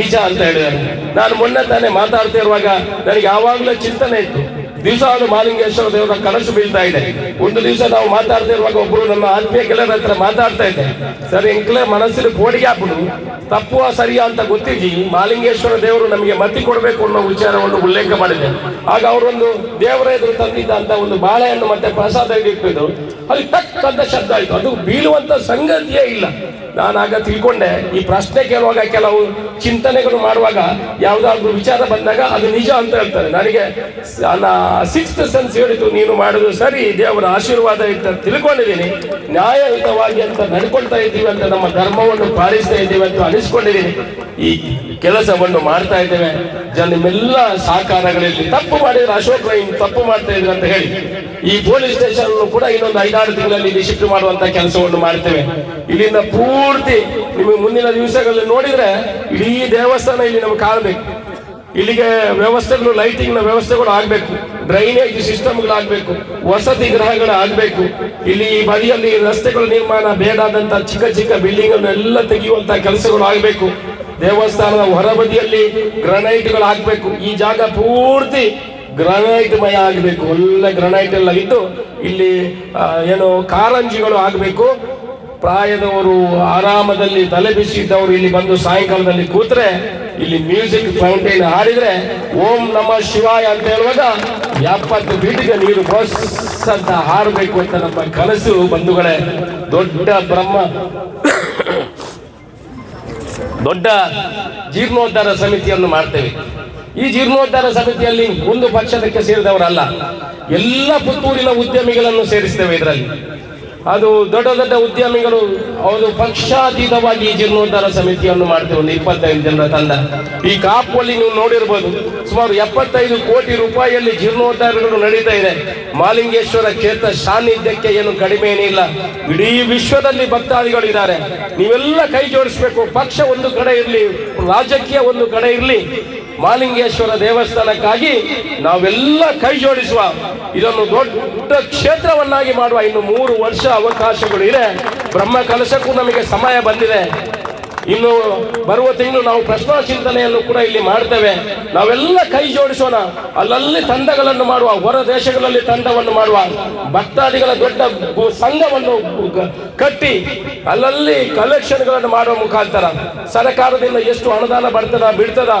ನಿಜ ಅಂತ ಹೇಳಿದ್ದಾರೆ. ನಾನು ಮೊನ್ನೆ ತಾನೇ ಮಾತಾಡ್ತಾ ಇರುವಾಗ ನನಗೆ ಯಾವಾಗಲೂ ಚಿಂತನೆ ಇತ್ತು. ದಿವಸ ಅದು ಮಾಲಿಂಗೇಶ್ವರ ದೇವರ ಕನಸು ಬೀಳ್ತಾ ಇದೆ. ಒಂದು ದಿವಸ ನಾವು ಮಾತಾಡ್ತಾ ಇರುವಾಗ ಒಬ್ಬರು ನಮ್ಮ ಆತ್ಮೀಯ ಗೆಳೆಯರ ಹತ್ರ ಮಾತಾಡ್ತಾ ಇದ್ದೆ. ಸರ್, ಎಂಕ್ಲೆ ಮನಸ್ಸಿನ ಬೋಡಿಗೆ ಹಾಕ್ಬಿಡು. ತಪ್ಪು ಸರಿಯಾ ಅಂತ ಗೊತ್ತಿದ್ದಿ, ಮಾಲಿಂಗೇಶ್ವರ ದೇವರು ನಮಗೆ ಮತಿ ಕೊಡಬೇಕು ಅನ್ನೋ ವಿಚಾರವನ್ನು ಉಲ್ಲೇಖ ಮಾಡಿದೆ ಆಗ ಅವರೊಂದು ದೇವರ ಎದುರು ತಂದಿದ್ದಂತ ಒಂದು ಬಾಳೆಹಣ್ಣು ಮತ್ತೆ ಪ್ರಸಾದ ಇಟ್ಟಿದ್ದು ಅಲ್ಲಿ ಟಕ್ ಅಂತ ಶಬ್ದ ಆಯಿತು. ಅದು ಬೀಳುವಂತ ಸಂಗತಿಯೇ ಇಲ್ಲ. ನಾನು ಆಗ ತಿಳ್ಕೊಂಡೆ, ಈ ಪ್ರಶ್ನೆ ಕೇಳುವಾಗ ಕೆಲವು ಚಿಂತನೆಗಳು ಮಾಡುವಾಗ ಯಾವುದಾದ್ರೂ ವಿಚಾರ ಬಂದಾಗ ಅದು ನಿಜ ಅಂತ ಹೇಳ್ತಾರೆ. ನನಗೆ ಸಿಕ್ಸ್ತ್ ಸೆನ್ಸ್ ಹೇಳಿತು, ನೀನು ಮಾಡುದು ಸರಿ, ದೇವರ ಆಶೀರ್ವಾದ ಇತ್ತು ತಿಳ್ಕೊಂಡಿದ್ದೀನಿ. ನ್ಯಾಯಯುತವಾಗಿ ಅಂತ ನಡ್ಕೊಳ್ತಾ ಇದ್ದೀವಿ ಅಂತ ನಮ್ಮ ಧರ್ಮವನ್ನು ಪಾಲಿಸ್ತಾ ಇದ್ದೀವಿ ಅಂತ ಅನಿಸ್ಕೊಂಡಿದ್ದೀನಿ. ಈ ಕೆಲಸವನ್ನು ಮಾಡ್ತಾ ಇದ್ದೇವೆ. ಜನ ನಿಮ್ಮೆಲ್ಲ ಸಹಕಾರಗಳಲ್ಲಿ ತಪ್ಪು ಮಾಡಿದ್ರೆ ಅಶೋಕ್ ರೈ ತಪ್ಪು ಮಾಡ್ತಾ ಇದ್ರು ಅಂತ ಹೇಳಿ. ಈ ಪೊಲೀಸ್ ಸ್ಟೇಷನ್ ಕೂಡ ಇನ್ನೊಂದು ಐದಾರು ತಿಂಗಳಲ್ಲಿ ಇಲ್ಲಿ ಶಿಫ್ಟ್ ಮಾಡುವಂತ ಕೆಲಸವನ್ನು ಮಾಡ್ತೇವೆ. ಇಲ್ಲಿಂದ ಪೂರ್ತಿ ನಿಮಗೆ ಮುಂದಿನ ದಿವಸಗಳಲ್ಲಿ ನೋಡಿದ್ರೆ ಇಡೀ ದೇವಸ್ಥಾನ ಇಲ್ಲಿ ನಮ್ಗೆ ಕಾಣಬೇಕು. ಇಲ್ಲಿಗೆ ವ್ಯವಸ್ಥೆಗಳು ಲೈಟಿಂಗ್ನ ವ್ಯವಸ್ಥೆಗಳು ಆಗಬೇಕು. ಡ್ರೈನೇಜ್ ಸಿಸ್ಟಮ್ಗಳು ಆಗಬೇಕು. ವಸತಿ ಗೃಹಗಳು ಆಗಬೇಕು. ಇಲ್ಲಿ ಈ ಬದಿಯಲ್ಲಿ ರಸ್ತೆಗಳ ನಿರ್ಮಾಣ ಬೇಡಾದಂತಹ ಚಿಕ್ಕ ಚಿಕ್ಕ ಬಿಲ್ಡಿಂಗ್ ಅನ್ನು ಎಲ್ಲ ತೆಗೆಯುವಂತ ಕೆಲಸಗಳು ಆಗಬೇಕು. ದೇವಸ್ಥಾನದ ಹೊರಬದಿಯಲ್ಲಿ ಗ್ರನೈಟ್ಗಳು ಆಗಬೇಕು. ಈ ಜಾಗ ಪೂರ್ತಿ ಗ್ರನೈಟ್ ಮಯ ಆಗಬೇಕು. ಒಳ್ಳೆ ಗ್ರನೈಟ್ ಎಲ್ಲ ಇದ್ದು ಇಲ್ಲಿ ಏನು ಕಾರಂಜಿಗಳು ಆಗಬೇಕು. ಪ್ರಾಯದವರು ಆರಾಮದಲ್ಲಿ ತಲೆ ಬಿಸಿದ್ದವರು ಇಲ್ಲಿ ಬಂದು ಸಾಯಂಕಾಲದಲ್ಲಿ ಕೂತ್ರೆ, ಇಲ್ಲಿ ಮ್ಯೂಸಿಕ್ ಫೌಂಟೇನ್ ಹಾಡಿದ್ರೆ ಓಂ ನಮ ಶಿವಾಯ ಅಂತ ಹೇಳುವಾಗ ಎಪ್ಪತ್ತು ಬೀಟಿಗೆ ನೀರು ಬಸ್ ಅಂತ ಹಾರಬೇಕು ಅಂತ ನಮ್ಮ ಕನಸು ಬಂಧುಗಳೇ. ದೊಡ್ಡ ಬ್ರಹ್ಮ, ದೊಡ್ಡ ಜೀರ್ಣೋದ್ಧಾರ ಸಮಿತಿಯನ್ನು ಮಾಡ್ತೇವೆ. ಈ ಜೀರ್ಣೋದ್ಧಾರ ಸಮಿತಿಯಲ್ಲಿ ಒಂದು ಪಕ್ಷದಕ್ಕೆ ಸೇರಿದವರಲ್ಲ, ಎಲ್ಲ ಪುತ್ತೂರಿನ ಉದ್ಯಮಿಗಳನ್ನು ಸೇರಿಸ್ತೇವೆ ಇದರಲ್ಲಿ. ಅದು ದೊಡ್ಡ ದೊಡ್ಡ ಉದ್ಯಮಿಗಳು ಅವರು ಪಕ್ಷಾತೀತವಾಗಿ ಜೀರ್ಣೋದ್ಧಾರ ಸಮಿತಿಯನ್ನು ಮಾಡ್ತೇವೆ, ಒಂದು ಇಪ್ಪತ್ತೈದು ಜನರ ತಂಡ. ಈ ಕಾಪುವಲ್ಲಿ ನೀವು ನೋಡಿರ್ಬೋದು, ಸುಮಾರು ಎಪ್ಪತ್ತೈದು ಕೋಟಿ ರೂಪಾಯಿಯಲ್ಲಿ ಜೀರ್ಣೋದ್ಧಾರಗಳು ನಡೀತಾ ಇದೆ. ಮಾಲಿಂಗೇಶ್ವರ ಕ್ಷೇತ್ರ ಸಾನ್ನಿಧ್ಯಕ್ಕೆ ಏನು ಕಡಿಮೆ ಏನಿಲ್ಲ. ಇಡೀ ವಿಶ್ವದಲ್ಲಿ ಭಕ್ತಾದಿಗಳು ಇದ್ದಾರೆ ನೀವೆಲ್ಲ ಕೈ ಜೋಡಿಸ್ಬೇಕು, ಪಕ್ಷ ಒಂದು ಕಡೆ ಇರಲಿ, ರಾಜಕೀಯ ಒಂದು ಕಡೆ ಇರಲಿ. ಮಾಲಿಂಗೇಶ್ವರ ದೇವಸ್ಥಾನಕ್ಕಾಗಿ ನಾವೆಲ್ಲ ಕೈ ಜೋಡಿಸುವ ಇದನ್ನು ದೊಡ್ಡ ಕ್ಷೇತ್ರವನ್ನಾಗಿ ಮಾಡುವ ಇನ್ನು ಮೂರು ವರ್ಷ ಅವಕಾಶಗಳು ಇದೆ. ಬ್ರಹ್ಮ ಕಲಶಕ್ಕೂ ನಮಗೆ ಸಮಯ ಬಂದಿದೆ. ಇನ್ನು ಬರುವ ತಿಂಗಳು ನಾವು ಪ್ರಶ್ನಾ ಚಿಂತನೆಯನ್ನು ಕೂಡ ಇಲ್ಲಿ ಮಾಡ್ತೇವೆ. ನಾವೆಲ್ಲ ಕೈ ಜೋಡಿಸೋಣ. ಅಲ್ಲಲ್ಲಿ ತಂಡಗಳನ್ನು ಮಾಡುವ, ಹೊರ ದೇಶಗಳಲ್ಲಿ ತಂಡವನ್ನು ಮಾಡುವ, ಭಕ್ತಾದಿಗಳ ದೊಡ್ಡ ಸಂಘವನ್ನು ಕಟ್ಟಿ ಅಲ್ಲಲ್ಲಿ ಕಲೆಕ್ಷನ್ಗಳನ್ನು ಮಾಡುವ ಮುಖಾಂತರ ಸರ್ಕಾರದಿಂದ ಎಷ್ಟು ಅನುದಾನ ಬರ್ತದ, ಬಿಡ್ತದ,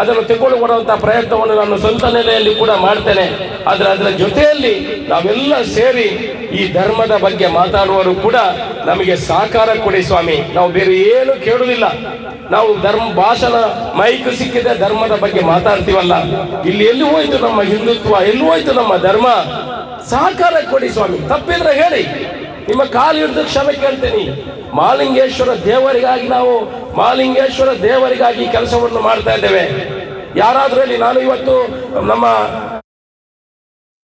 ಅದನ್ನು ತೆಗೆದುಕೊಡುವಂತಹ ಪ್ರಯತ್ನವನ್ನು ನಾನು ಸ್ವಂತ ನೆಲೆಯಲ್ಲಿ ಕೂಡ ಮಾಡ್ತೇನೆ. ಆದರೆ ಅದರ ಜೊತೆಯಲ್ಲಿ ನಾವೆಲ್ಲ ಸೇರಿ ಈ ಧರ್ಮದ ಬಗ್ಗೆ ಮಾತಾಡುವವರು ಕೂಡ ನಮಗೆ ಸಹಕಾರ ಕೊಡಿ ಸ್ವಾಮಿ. ನಾವು ಬೇರೆ ಏನು ಕೇಳುವುದಿಲ್ಲ. ನಾವು ಧರ್ಮ, ಭಾಷಣ, ಮೈಕ್ ಸಿಕ್ಕಿದೆ, ಧರ್ಮದ ಬಗ್ಗೆ ಮಾತಾಡ್ತೀವಲ್ಲ. ಇಲ್ಲಿ ಎಲ್ಲಿ ಹೋಯ್ತು ನಮ್ಮ ಹಿಂದುತ್ವ, ಎಲ್ಲಿ ಹೋಯ್ತು ನಮ್ಮ ಧರ್ಮ? ಸಹಕಾರ ಕೊಡಿ ಸ್ವಾಮಿ. ತಪ್ಪಿದ್ರೆ ಹೇಳಿ. ನಿಮ್ಮ ಕಾಲು ಹಿಡಿದು ಕ್ಷಮೆ ಕೇಳ್ತೀನಿ. ಮಾಲಿಂಗೇಶ್ವರ ದೇವರಿಗಾಗಿ ನಾವು, ಮಾಲಿಂಗೇಶ್ವರ ದೇವರಿಗಾಗಿ ಕೆಲಸವನ್ನು ಮಾಡ್ತಾ ಇದ್ದೇವೆ. ಯಾರಾದ್ರೂ ನಾನು ಇವತ್ತು ನಮ್ಮ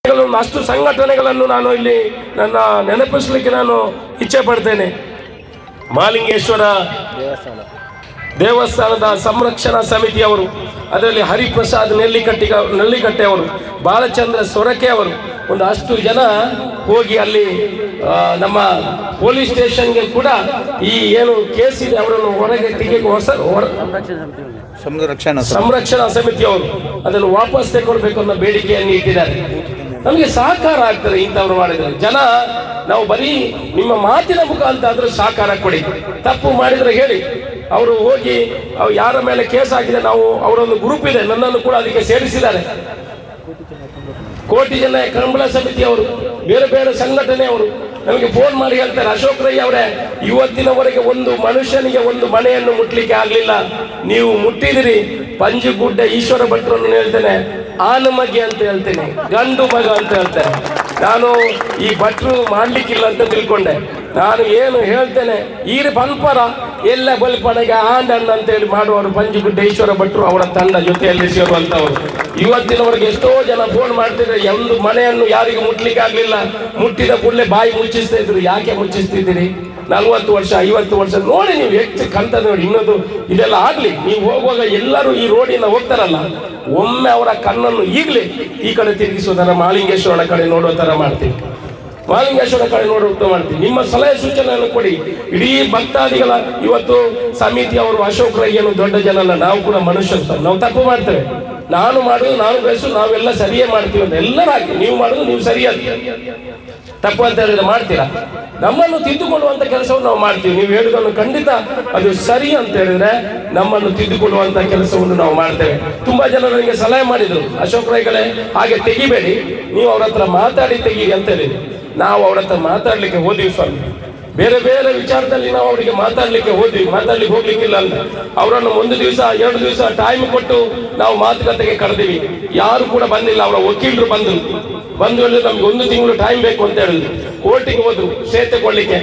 ಅಷ್ಟು ಸಂಘಟನೆಗಳನ್ನು ನಾನು ಇಲ್ಲಿ ನನ್ನ ನೆನಪಿಸಲಿಕ್ಕೆ ನಾನು ಇಚ್ಛೆ ಪಡ್ತೇನೆ ಮಾಲಿಂಗೇಶ್ವರ ದೇವಸ್ಥಾನದ ಸಂರಕ್ಷಣಾ ಸಮಿತಿಯವರು ಅದರಲ್ಲಿ ಹರಿಪ್ರಸಾದ್ ನೆಲ್ಲಿಕಟ್ಟಿಗ ನೆಲ್ಲಿಕಟ್ಟೆ ಅವರು ಬಾಲಚಂದ್ರ ಸೊರಕೆ ಅವರು ಒಂದು ಅಷ್ಟು ಜನ ಹೋಗಿ ಅಲ್ಲಿ ನಮ್ಮ ಪೊಲೀಸ್ ಸ್ಟೇಷನ್ಗೆ ಕೂಡ ಈ ಏನು ಕೇಸ್ ಇದೆ ಅವರನ್ನು ಹೊರಗೆ ತೆಗೆಗೆ ಹೊಸ ಹೊರ- ಸಮುದ್ರ ರಕ್ಷಣಾ ಸಮಿತಿ. ಸಂರಕ್ಷಣಾ ಸಮಿತಿಯವರು ಅದನ್ನು ವಾಪಸ್ ತಗೊಳ್ಬೇಕು ಅನ್ನೋ ಬೇಡಿಕೆಯನ್ನು ಇಟ್ಟಿದ್ದಾರೆ ನಮಗೆ ಸಹಕಾರ ಆಗ್ತದೆ ಇಂಥವ್ರು ಮಾಡಿದ್ರೆ. ಜನ ನಾವು ಬರೀ ನಿಮ್ಮ ಮಾತಿನ ಮುಖಾಂತರ ಆದ್ರೂ ಸಹಕಾರ ಕೊಡಿ. ತಪ್ಪು ಮಾಡಿದ್ರೆ ಹೇಳಿ. ಅವರು ಹೋಗಿ ಅವ್ರು ಯಾರ ಮೇಲೆ ಕೇಸ್ ಹಾಕಿದೆ, ನಾವು ಅವರೊಂದು ಗ್ರೂಪ್ ಇದೆ, ನನ್ನನ್ನು ಕೂಡ ಅದಕ್ಕೆ ಸೇರಿಸಿದ್ದಾರೆ. ಕೋಟಿ ಜನ ಕಂಬಳ ಸಮಿತಿಯವರು, ಬೇರೆ ಬೇರೆ ಸಂಘಟನೆಯವರು ನಮಗೆ ಫೋನ್ ಮಾಡಿ ಹೇಳ್ತಾರೆ. ಅಶೋಕ್ ರೈ ಅವರೇ, ಇವತ್ತಿನವರೆಗೆ ಒಂದು ಮನುಷ್ಯನಿಗೆ ಒಂದು ಮನೆಯನ್ನು ಮುಟ್ಲಿಕ್ಕೆ ಆಗಲಿಲ್ಲ. ನೀವು ಮುಟ್ಟಿದಿರಿ ಪಂಜುಗುಡ್ಡ ಈಶ್ವರ ಭಟ್ರನ್ನು ಹೇಳ್ತೇನೆ ಆನಮಗೆ ಅಂತ ಹೇಳ್ತೇನೆ, ಗಂಡು ಮಗ ಅಂತ ಹೇಳ್ತೇನೆ. ನಾನು ಈ ಭಟ್ರು ಮಾಡ್ಲಿಕ್ಕಿಲ್ಲ ಅಂತ ತಿಳ್ಕೊಂಡೆ. ನಾನು ಏನು ಹೇಳ್ತೇನೆ, ಈರು ಬಲ್ಪರ, ಎಲ್ಲ ಬಲ್ಪನೆಗೆ ಆಂಡಣ್ಣ ಅಂತ ಹೇಳಿ ಮಾಡುವವರು ಪಂಜುಗುಡ್ಡ ಈಶ್ವರ ಭಟ್ರು ಅವರ ತಂಡ ಜೊತೆಯಲ್ಲಿ ಸೇರುವಂತವರು ಇವತ್ತಿನವರೆಗೆ ಎಷ್ಟೋ ಜನ ಫೋನ್ ಮಾಡ್ತಿದ್ರೆ ಎಂದು ಮನೆಯನ್ನು ಯಾರಿಗೂ ಮುಟ್ಲಿಕ್ಕೆ ಆಗ್ಲಿಲ್ಲ ಮುಟ್ಟಿದ ಕೂಡಲೇ ಬಾಯಿ ಮುಚ್ಚಿಸ್ತಾ ಇದ್ರು. ಯಾಕೆ ಮುಚ್ಚಿಸ್ತಿದ್ದೀರಿ? ನಲ್ವತ್ತು ವರ್ಷ, ಐವತ್ತು ವರ್ಷ ನೋಡಿ ನೀವು ಹೆಚ್ಚು ಕಂತ ನೋಡಿ, ಇನ್ನೊಂದು ಇದೆಲ್ಲ ಆಗ್ಲಿ. ನೀವು ಹೋಗುವಾಗ ಎಲ್ಲರೂ ಈ ರೋಡಿನ ಹೋಗ್ತಾರಲ್ಲ, ಒಮ್ಮೆ ಅವರ ಕಣ್ಣನ್ನು ಈಗಲೇ ಈ ಕಡೆ ತಿರುಗಿಸೋದರ ಮಾಲಿಂಗೇಶ್ವರನ ಕಡೆ ನೋಡೋ ಥರ ಮಾಡ್ತೀವಿ. ಮಾಲಿಂಗೇಶ್ವರ ಕಡೆ ನೋಡುವಂತ ಮಾಡ್ತೀವಿ. ನಿಮ್ಮ ಸಲಹೆ ಸೂಚನೆಯನ್ನು ಕೊಡಿ. ಇಡೀ ಭಕ್ತಾದಿಗಳ ಇವತ್ತು ಸಮಿತಿ ಅವರು ಅಶೋಕ್ ಏನು ದೊಡ್ಡ ಜನಲ್ಲ ನಾವು ಕೂಡ ಮನುಷ್ಯರು ನಾವು ತಪ್ಪು ಮಾಡ್ತೇವೆ. ನಾನು ಮಾಡುದು, ನಾನು ಬಯಸು ನಾವೆಲ್ಲ ಸರಿಯೇ ಮಾಡ್ತೀವಿ ಅಂತ ಎಲ್ಲರಾಗಿ ನೀವು ಮಾಡುದು, ನೀವು ಸರಿಯಾಗಿ ತಪ್ಪು ಅಂತ ಹೇಳಿದ್ರೆ ಮಾಡ್ತೀರಾ? ನಮ್ಮನ್ನು ತಿದ್ದುಕೊಳ್ಳುವಂಥ ಕೆಲಸವನ್ನು ನಾವು ಮಾಡ್ತೀವಿ. ನೀವು ಹೇಳುವುದನ್ನು ಖಂಡಿತ ಅದು ಸರಿ ಅಂತ ಹೇಳಿದ್ರೆ ನಮ್ಮನ್ನು ತಿದ್ದುಕೊಳ್ಳುವಂಥ ಕೆಲಸವನ್ನು ನಾವು ಮಾಡ್ತೇವೆ. ತುಂಬಾ ಜನ ನನಗೆ ಸಲಹೆ ಮಾಡಿದ್ರು, ಅಶೋಕ್ ರೈಗಳೇ, ಹಾಗೆ ತೆಗಿಬೇಡಿ. ನೀವು ಅವ್ರ ಹತ್ರ ಮಾತಾಡಿ ತೆಗೀರಿ ಅಂತ ಹೇಳಿ. ನಾವು ಅವ್ರ ಹತ್ರ ಮಾತಾಡ್ಲಿಕ್ಕೆ ಹೋದ್ವಿ ಸ್ವಾಮಿ. ಬೇರೆ ಬೇರೆ ವಿಚಾರದಲ್ಲಿ ನಾವು ಅವರಿಗೆ ಮಾತಾಡ್ಲಿಕ್ಕೆ ಹೋದ್ವಿ. ಮಾತಾಡ್ಲಿಕ್ಕೆ ಹೋಗ್ಲಿಕ್ಕಿಲ್ಲ ಅಂತ ಅವರನ್ನು ಒಂದು ದಿವಸ, ಎರಡು ದಿವಸ ಟೈಮ್ ಕೊಟ್ಟು ನಾವು ಮಾತುಕತೆಗೆ ಕರೆದಿವಿ. ಯಾರು ಕೂಡ ಬಂದಿಲ್ಲ. ಅವರ ವಕೀಲರು ಬಂದರು. ಬಂದು ಹೇಳಿದ್ರು ನಮ್ಗೆ ಒಂದು ತಿಂಗಳು ಟೈಮ್ ಬೇಕು ಅಂತ ಹೇಳಿದ್ರು. ಕೋರ್ಟಿಗೆ ಹೋದ್ರು ಸ್ಟೇ ತಗೊಳ್ಳಿಕ್ಕೆ.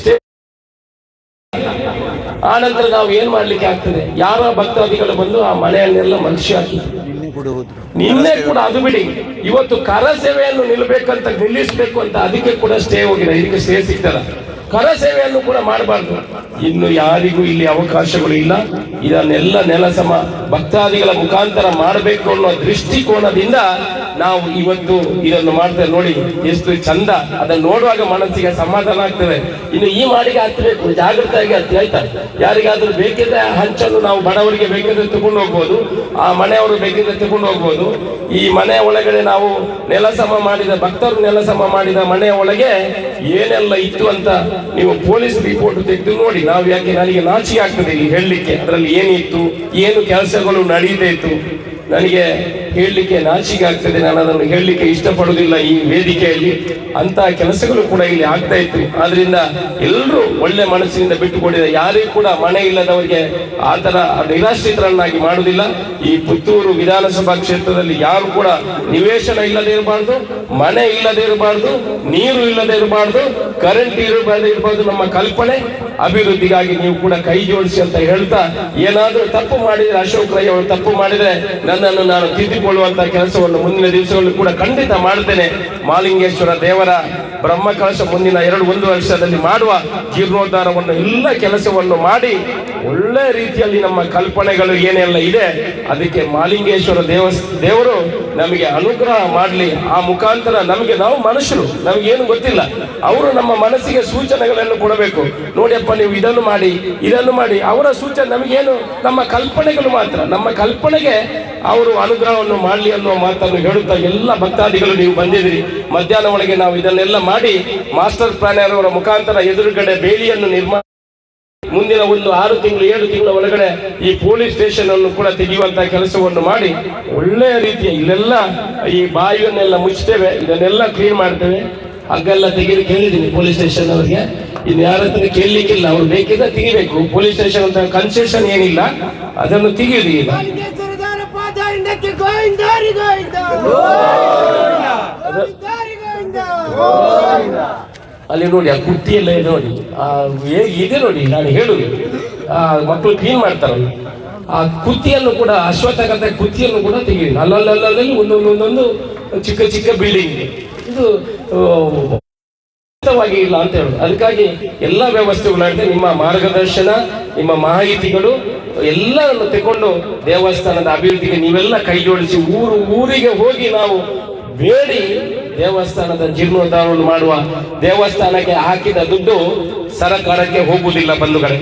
ಸ್ಟೇ ಆ ನಂತರ ನಾವು ಏನ್ ಮಾಡ್ಲಿಕ್ಕೆ ಆಗ್ತದೆ? ಯಾರ ಭಕ್ತಾದಿಗಳು ಬಂದು ಆ ಮನೆಯನ್ನೆಲ್ಲ ಮನುಷ್ಯ ಹಾಕಿ. ನಿನ್ನೆ ಕೂಡ ಅದು ಬಿಡಿ. ಇವತ್ತು ಕರ ಸೇವೆಯನ್ನು ನಿಲ್ಬೇಕಂತ ನಿಲ್ಲಿಸಬೇಕು ಅಂತ ಅದಕ್ಕೆ ಕೂಡ ಸ್ಟೇ ಹೋಗಿಲ್ಲ. ಇದಕ್ಕೆ ಸ್ಟೇ ಸಿಗ್ತದ ಕರ ಸೇವೆಯನ್ನು ಕೂಡ ಮಾಡಬಾರ್ದು. ಇನ್ನು ಯಾರಿಗೂ ಇಲ್ಲಿ ಅವಕಾಶಗಳು ಇಲ್ಲ. ಇದನ್ನೆಲ್ಲ ನೆಲಸಮ ಭಕ್ತಾದಿಗಳ ಮುಖಾಂತರ ಮಾಡಬೇಕು ಅನ್ನೋ ದೃಷ್ಟಿಕೋನದಿಂದ ನಾವು ಇವತ್ತು ಇದನ್ನು ಮಾಡ್ತೇವೆ ನೋಡಿ, ಎಷ್ಟು ಚಂದ. ಅದನ್ನು ನೋಡುವಾಗ ಮನಸ್ಸಿಗೆ ಸಮಾಧಾನ ಆಗ್ತದೆ. ಇನ್ನು ಈ ಮಾಡಿಗೆ ಹತ್ತಬೇಕು ಜಾಗೃತವಾಗಿ ಹತ್ತಿ ಆಯ್ತಾ? ಯಾರಿಗಾದ್ರೂ ಬೇಕಿದ್ರೆ ಹಂಚನ್ನು ನಾವು ಬಡವರಿಗೆ ಬೇಕಿದ್ರೆ ತಗೊಂಡು ಹೋಗ್ಬೋದು. ಆ ಮನೆಯವರು ಬೇಕಿದ್ರೆ ತಗೊಂಡು ಹೋಗ್ಬೋದು. ಈ ಮನೆಯ ಒಳಗಡೆ ನಾವು ನೆಲಸಮ ಮಾಡಿದ ಭಕ್ತರು ನೆಲಸಮ ಮಾಡಿದ ಮನೆಯ ಒಳಗೆ ಏನೆಲ್ಲ ಇತ್ತು ಅಂತ ನೀವು ಪೊಲೀಸ್ ರಿಪೋರ್ಟ್ ತೆಗೆದು ನೋಡಿ, ನಾವು ಯಾಕೆ ನನಗೆ ನಾಚಿ ಆಗ್ತದೆ ಇಲ್ಲಿ ಹೇಳಲಿಕ್ಕೆ? ಅದರಲ್ಲಿ ಏನಿತ್ತು? ಏನು ಕೆಲಸಗಳು ನಡೀತಾ ಇತ್ತು? ನನಗೆ ಹೇಳಲಿಕ್ಕೆ ನಾಚಿಕೆ ಆಗ್ತದೆ. ನಾನು ಅದನ್ನು ಹೇಳಲಿಕ್ಕೆ ಇಷ್ಟಪಡುವುದಿಲ್ಲ ಈ ವೇದಿಕೆಯಲ್ಲಿ. ಅಂತ ಕೆಲಸಗಳು ಕೂಡ ಇಲ್ಲಿ ಆಗ್ತಾ ಇತ್ತು. ಆದ್ರಿಂದ ಎಲ್ಲರೂ ಒಳ್ಳೆ ಮನಸ್ಸಿನಿಂದ ಬಿಟ್ಟುಕೊಂಡಿದೆ ಯಾರಿಗೂ ಕೂಡ ಮನೆ ಇಲ್ಲದವರಿಗೆ ಆ ತರ ನಿರಾಶ್ರಿತರನ್ನಾಗಿ ಮಾಡುವುದಿಲ್ಲ. ಈ ಪುತ್ತೂರು ವಿಧಾನಸಭಾ ಕ್ಷೇತ್ರದಲ್ಲಿ ಯಾರು ಕೂಡ ನಿವೇಶನ ಇಲ್ಲದೆ ಇರಬಾರ್ದು ಮನೆ ಇಲ್ಲದೆ ಇರಬಾರ್ದು, ನೀರು ಇಲ್ಲದೆ ಇರಬಾರ್ದು ಕರೆಂಟ್ ಇರಬಾರ್ದು ಇರಬಾರ್ದು ನಮ್ಮ ಕಲ್ಪನೆ. ಅಭಿವೃದ್ಧಿಗಾಗಿ ನೀವು ಕೂಡ ಕೈ ಜೋಡಿಸಿ ಅಂತ ಹೇಳ್ತಾ ಏನಾದರೂ ತಪ್ಪು ಮಾಡಿದ್ರೆ, ಅಶೋಕ್ ರೈ ಅವರು ತಪ್ಪು ಮಾಡಿದ್ರೆ ನನ್ನನ್ನು ನಾನು ತಿದ್ದಿಕೊಳ್ಳುವಂತ ಕೆಲಸವನ್ನು ಮುಂದಿನ ದಿವಸಗಳಲ್ಲಿ ಕೂಡ ಖಂಡಿತ ಮಾಡ್ತೇನೆ. ಮಾಲಿಂಗೇಶ್ವರ ದೇವರ ಬ್ರಹ್ಮ ಕಲಶ ಮುಂದಿನ ಎರಡು, ಒಂದು ವರ್ಷದಲ್ಲಿ ಮಾಡುವ ಜೀರ್ಣೋದ್ಧಾರವನ್ನು, ಎಲ್ಲ ಕೆಲಸವನ್ನು ಮಾಡಿ ಒಳ್ಳೆ ರೀತಿಯಲ್ಲಿ ನಮ್ಮ ಕಲ್ಪನೆಗಳು ಏನೆಲ್ಲ ಇದೆ, ಅದಕ್ಕೆ ಮಾಲಿಂಗೇಶ್ವರ ದೇವಸ್, ದೇವರು ನಮಗೆ ಅನುಗ್ರಹ ಮಾಡಲಿ. ಆ ಮುಖಾಂತರ ನಮಗೆ ನಾವು ಮನುಷ್ಯರು ನಮಗೇನು ಗೊತ್ತಿಲ್ಲ. ಅವರು ನಮ್ಮ ಮನಸ್ಸಿಗೆ ಸೂಚನೆಗಳನ್ನು ಕೊಡಬೇಕು. ನೋಡಿಯಪ್ಪ, ನೀವು ಇದನ್ನು ಮಾಡಿ ಇದನ್ನು ಮಾಡಿ, ಅವರ ಸೂಚನೆ ನಮಗೇನು? ನಮ್ಮ ಕಲ್ಪನೆಗಳು ಮಾತ್ರ. ನಮ್ಮ ಕಲ್ಪನೆಗೆ ಅವರು ಅನುಗ್ರಹವನ್ನು ಮಾಡಲಿ ಅನ್ನುವ ಮಾತನ್ನು ಹೇಳುತ್ತಾ ಎಲ್ಲ ಭಕ್ತಾದಿಗಳು ನೀವು ಬಂದಿದ್ದೀರಿ. ಮಧ್ಯಾಹ್ನ ಒಳಗೆ ನಾವು ಇದನ್ನೆಲ್ಲ ಮಾಡಿ ಮಾಸ್ಟರ್ ಪ್ಲಾನರ್ ಅವರ ಮುಖಾಂತರ ಎದುರುಗಡೆ ಬೇಲಿಯನ್ನು ನಿರ್ಮಾಣ ಮುಂದಿನ ಒಂದು ಆರು ತಿಂಗಳು, ಏಳು ತಿಂಗಳ ಒಳಗಡೆ ಈ ಪೊಲೀಸ್ ಸ್ಟೇಷನ್ ಅನ್ನು ಕೂಡ ತೆಗೆಯುವಂತಹ ಕೆಲಸವನ್ನು ಮಾಡಿ ಒಳ್ಳೆಯ ರೀತಿಯ ಇಲ್ಲೆಲ್ಲ ಈ ಬಾಯಿಯನ್ನೆಲ್ಲ ಮುಚ್ಚುತ್ತೇವೆ ಇದನ್ನೆಲ್ಲ ಕ್ಲೀನ್ ಮಾಡ್ತೇವೆ. ಹಗ್ಗೆಲ್ಲ ತೆಗೆದು ಕೇಳಿದ್ದೀನಿ ಪೊಲೀಸ್ ಸ್ಟೇಷನ್ ಅವರಿಗೆ. ಇನ್ನು ಯಾರ ಹತ್ರ ಕೇಳಲಿಕ್ಕಿಲ್ಲ, ಅವ್ರು ಬೇಕಿದ್ರೆ ತೆಗಿಬೇಕು. ಪೊಲೀಸ್ ಸ್ಟೇಷನ್ ಅಂತ ಕನ್ಸೆಷನ್ ಏನಿಲ್ಲ, ಅದನ್ನು ತೆಗೆಯುದು ಈಗ. ಅಲ್ಲಿ ನೋಡಿ, ಆ ಕುಟ್ಟಿ ಎಲ್ಲ ನೋಡಿ. ಇದೆ ನೋಡಿ, ನಾನು ಹೇಳುದು. ಮಕ್ಕಳು ಕ್ಲೀನ್ ಮಾಡ್ತಾರಲ್ಲ. ಆ ಕುತ್ತಿಯನ್ನು ಕೂಡ ಅಶ್ವತ್ಥಕಂತ ಕುತ್ತಿಯನ್ನು ಕೂಡ ತೆಗೀರಿ ಅಲ್ಲಲ್ಲಲ್ಲಿ ಒಂದೊಂದು ಒಂದೊಂದು ಚಿಕ್ಕ ಚಿಕ್ಕ ಬಿಲ್ಡಿಂಗ್ ಇದೆ. ಇಲ್ಲ ಅಂತ ಹೇಳುದು. ಅದಕ್ಕಾಗಿ ಎಲ್ಲ ವ್ಯವಸ್ಥೆಗಳಾಗಿದೆ. ನಿಮ್ಮ ಮಾರ್ಗದರ್ಶನ, ನಿಮ್ಮ ಮಾಹಿತಿಗಳು ಎಲ್ಲವನ್ನು ತಗೊಂಡು ದೇವಸ್ಥಾನದ ಅಭಿವೃದ್ಧಿಗೆ ನೀವೆಲ್ಲ ಕೈ ಜೋಡಿಸಿ ಊರು ಊರಿಗೆ ಹೋಗಿ ನಾವು ಬೇಡಿ ದೇವಸ್ಥಾನದ ಜೀರ್ಣೋದ್ಧಾರವನ್ನು ಮಾಡುವ ದೇವಸ್ಥಾನಕ್ಕೆ ಹಾಕಿದ ದುಡ್ಡು ಸರಕಾರಕ್ಕೆ ಹೋಗುವುದಿಲ್ಲ ಬಂಧುಗಳೇ.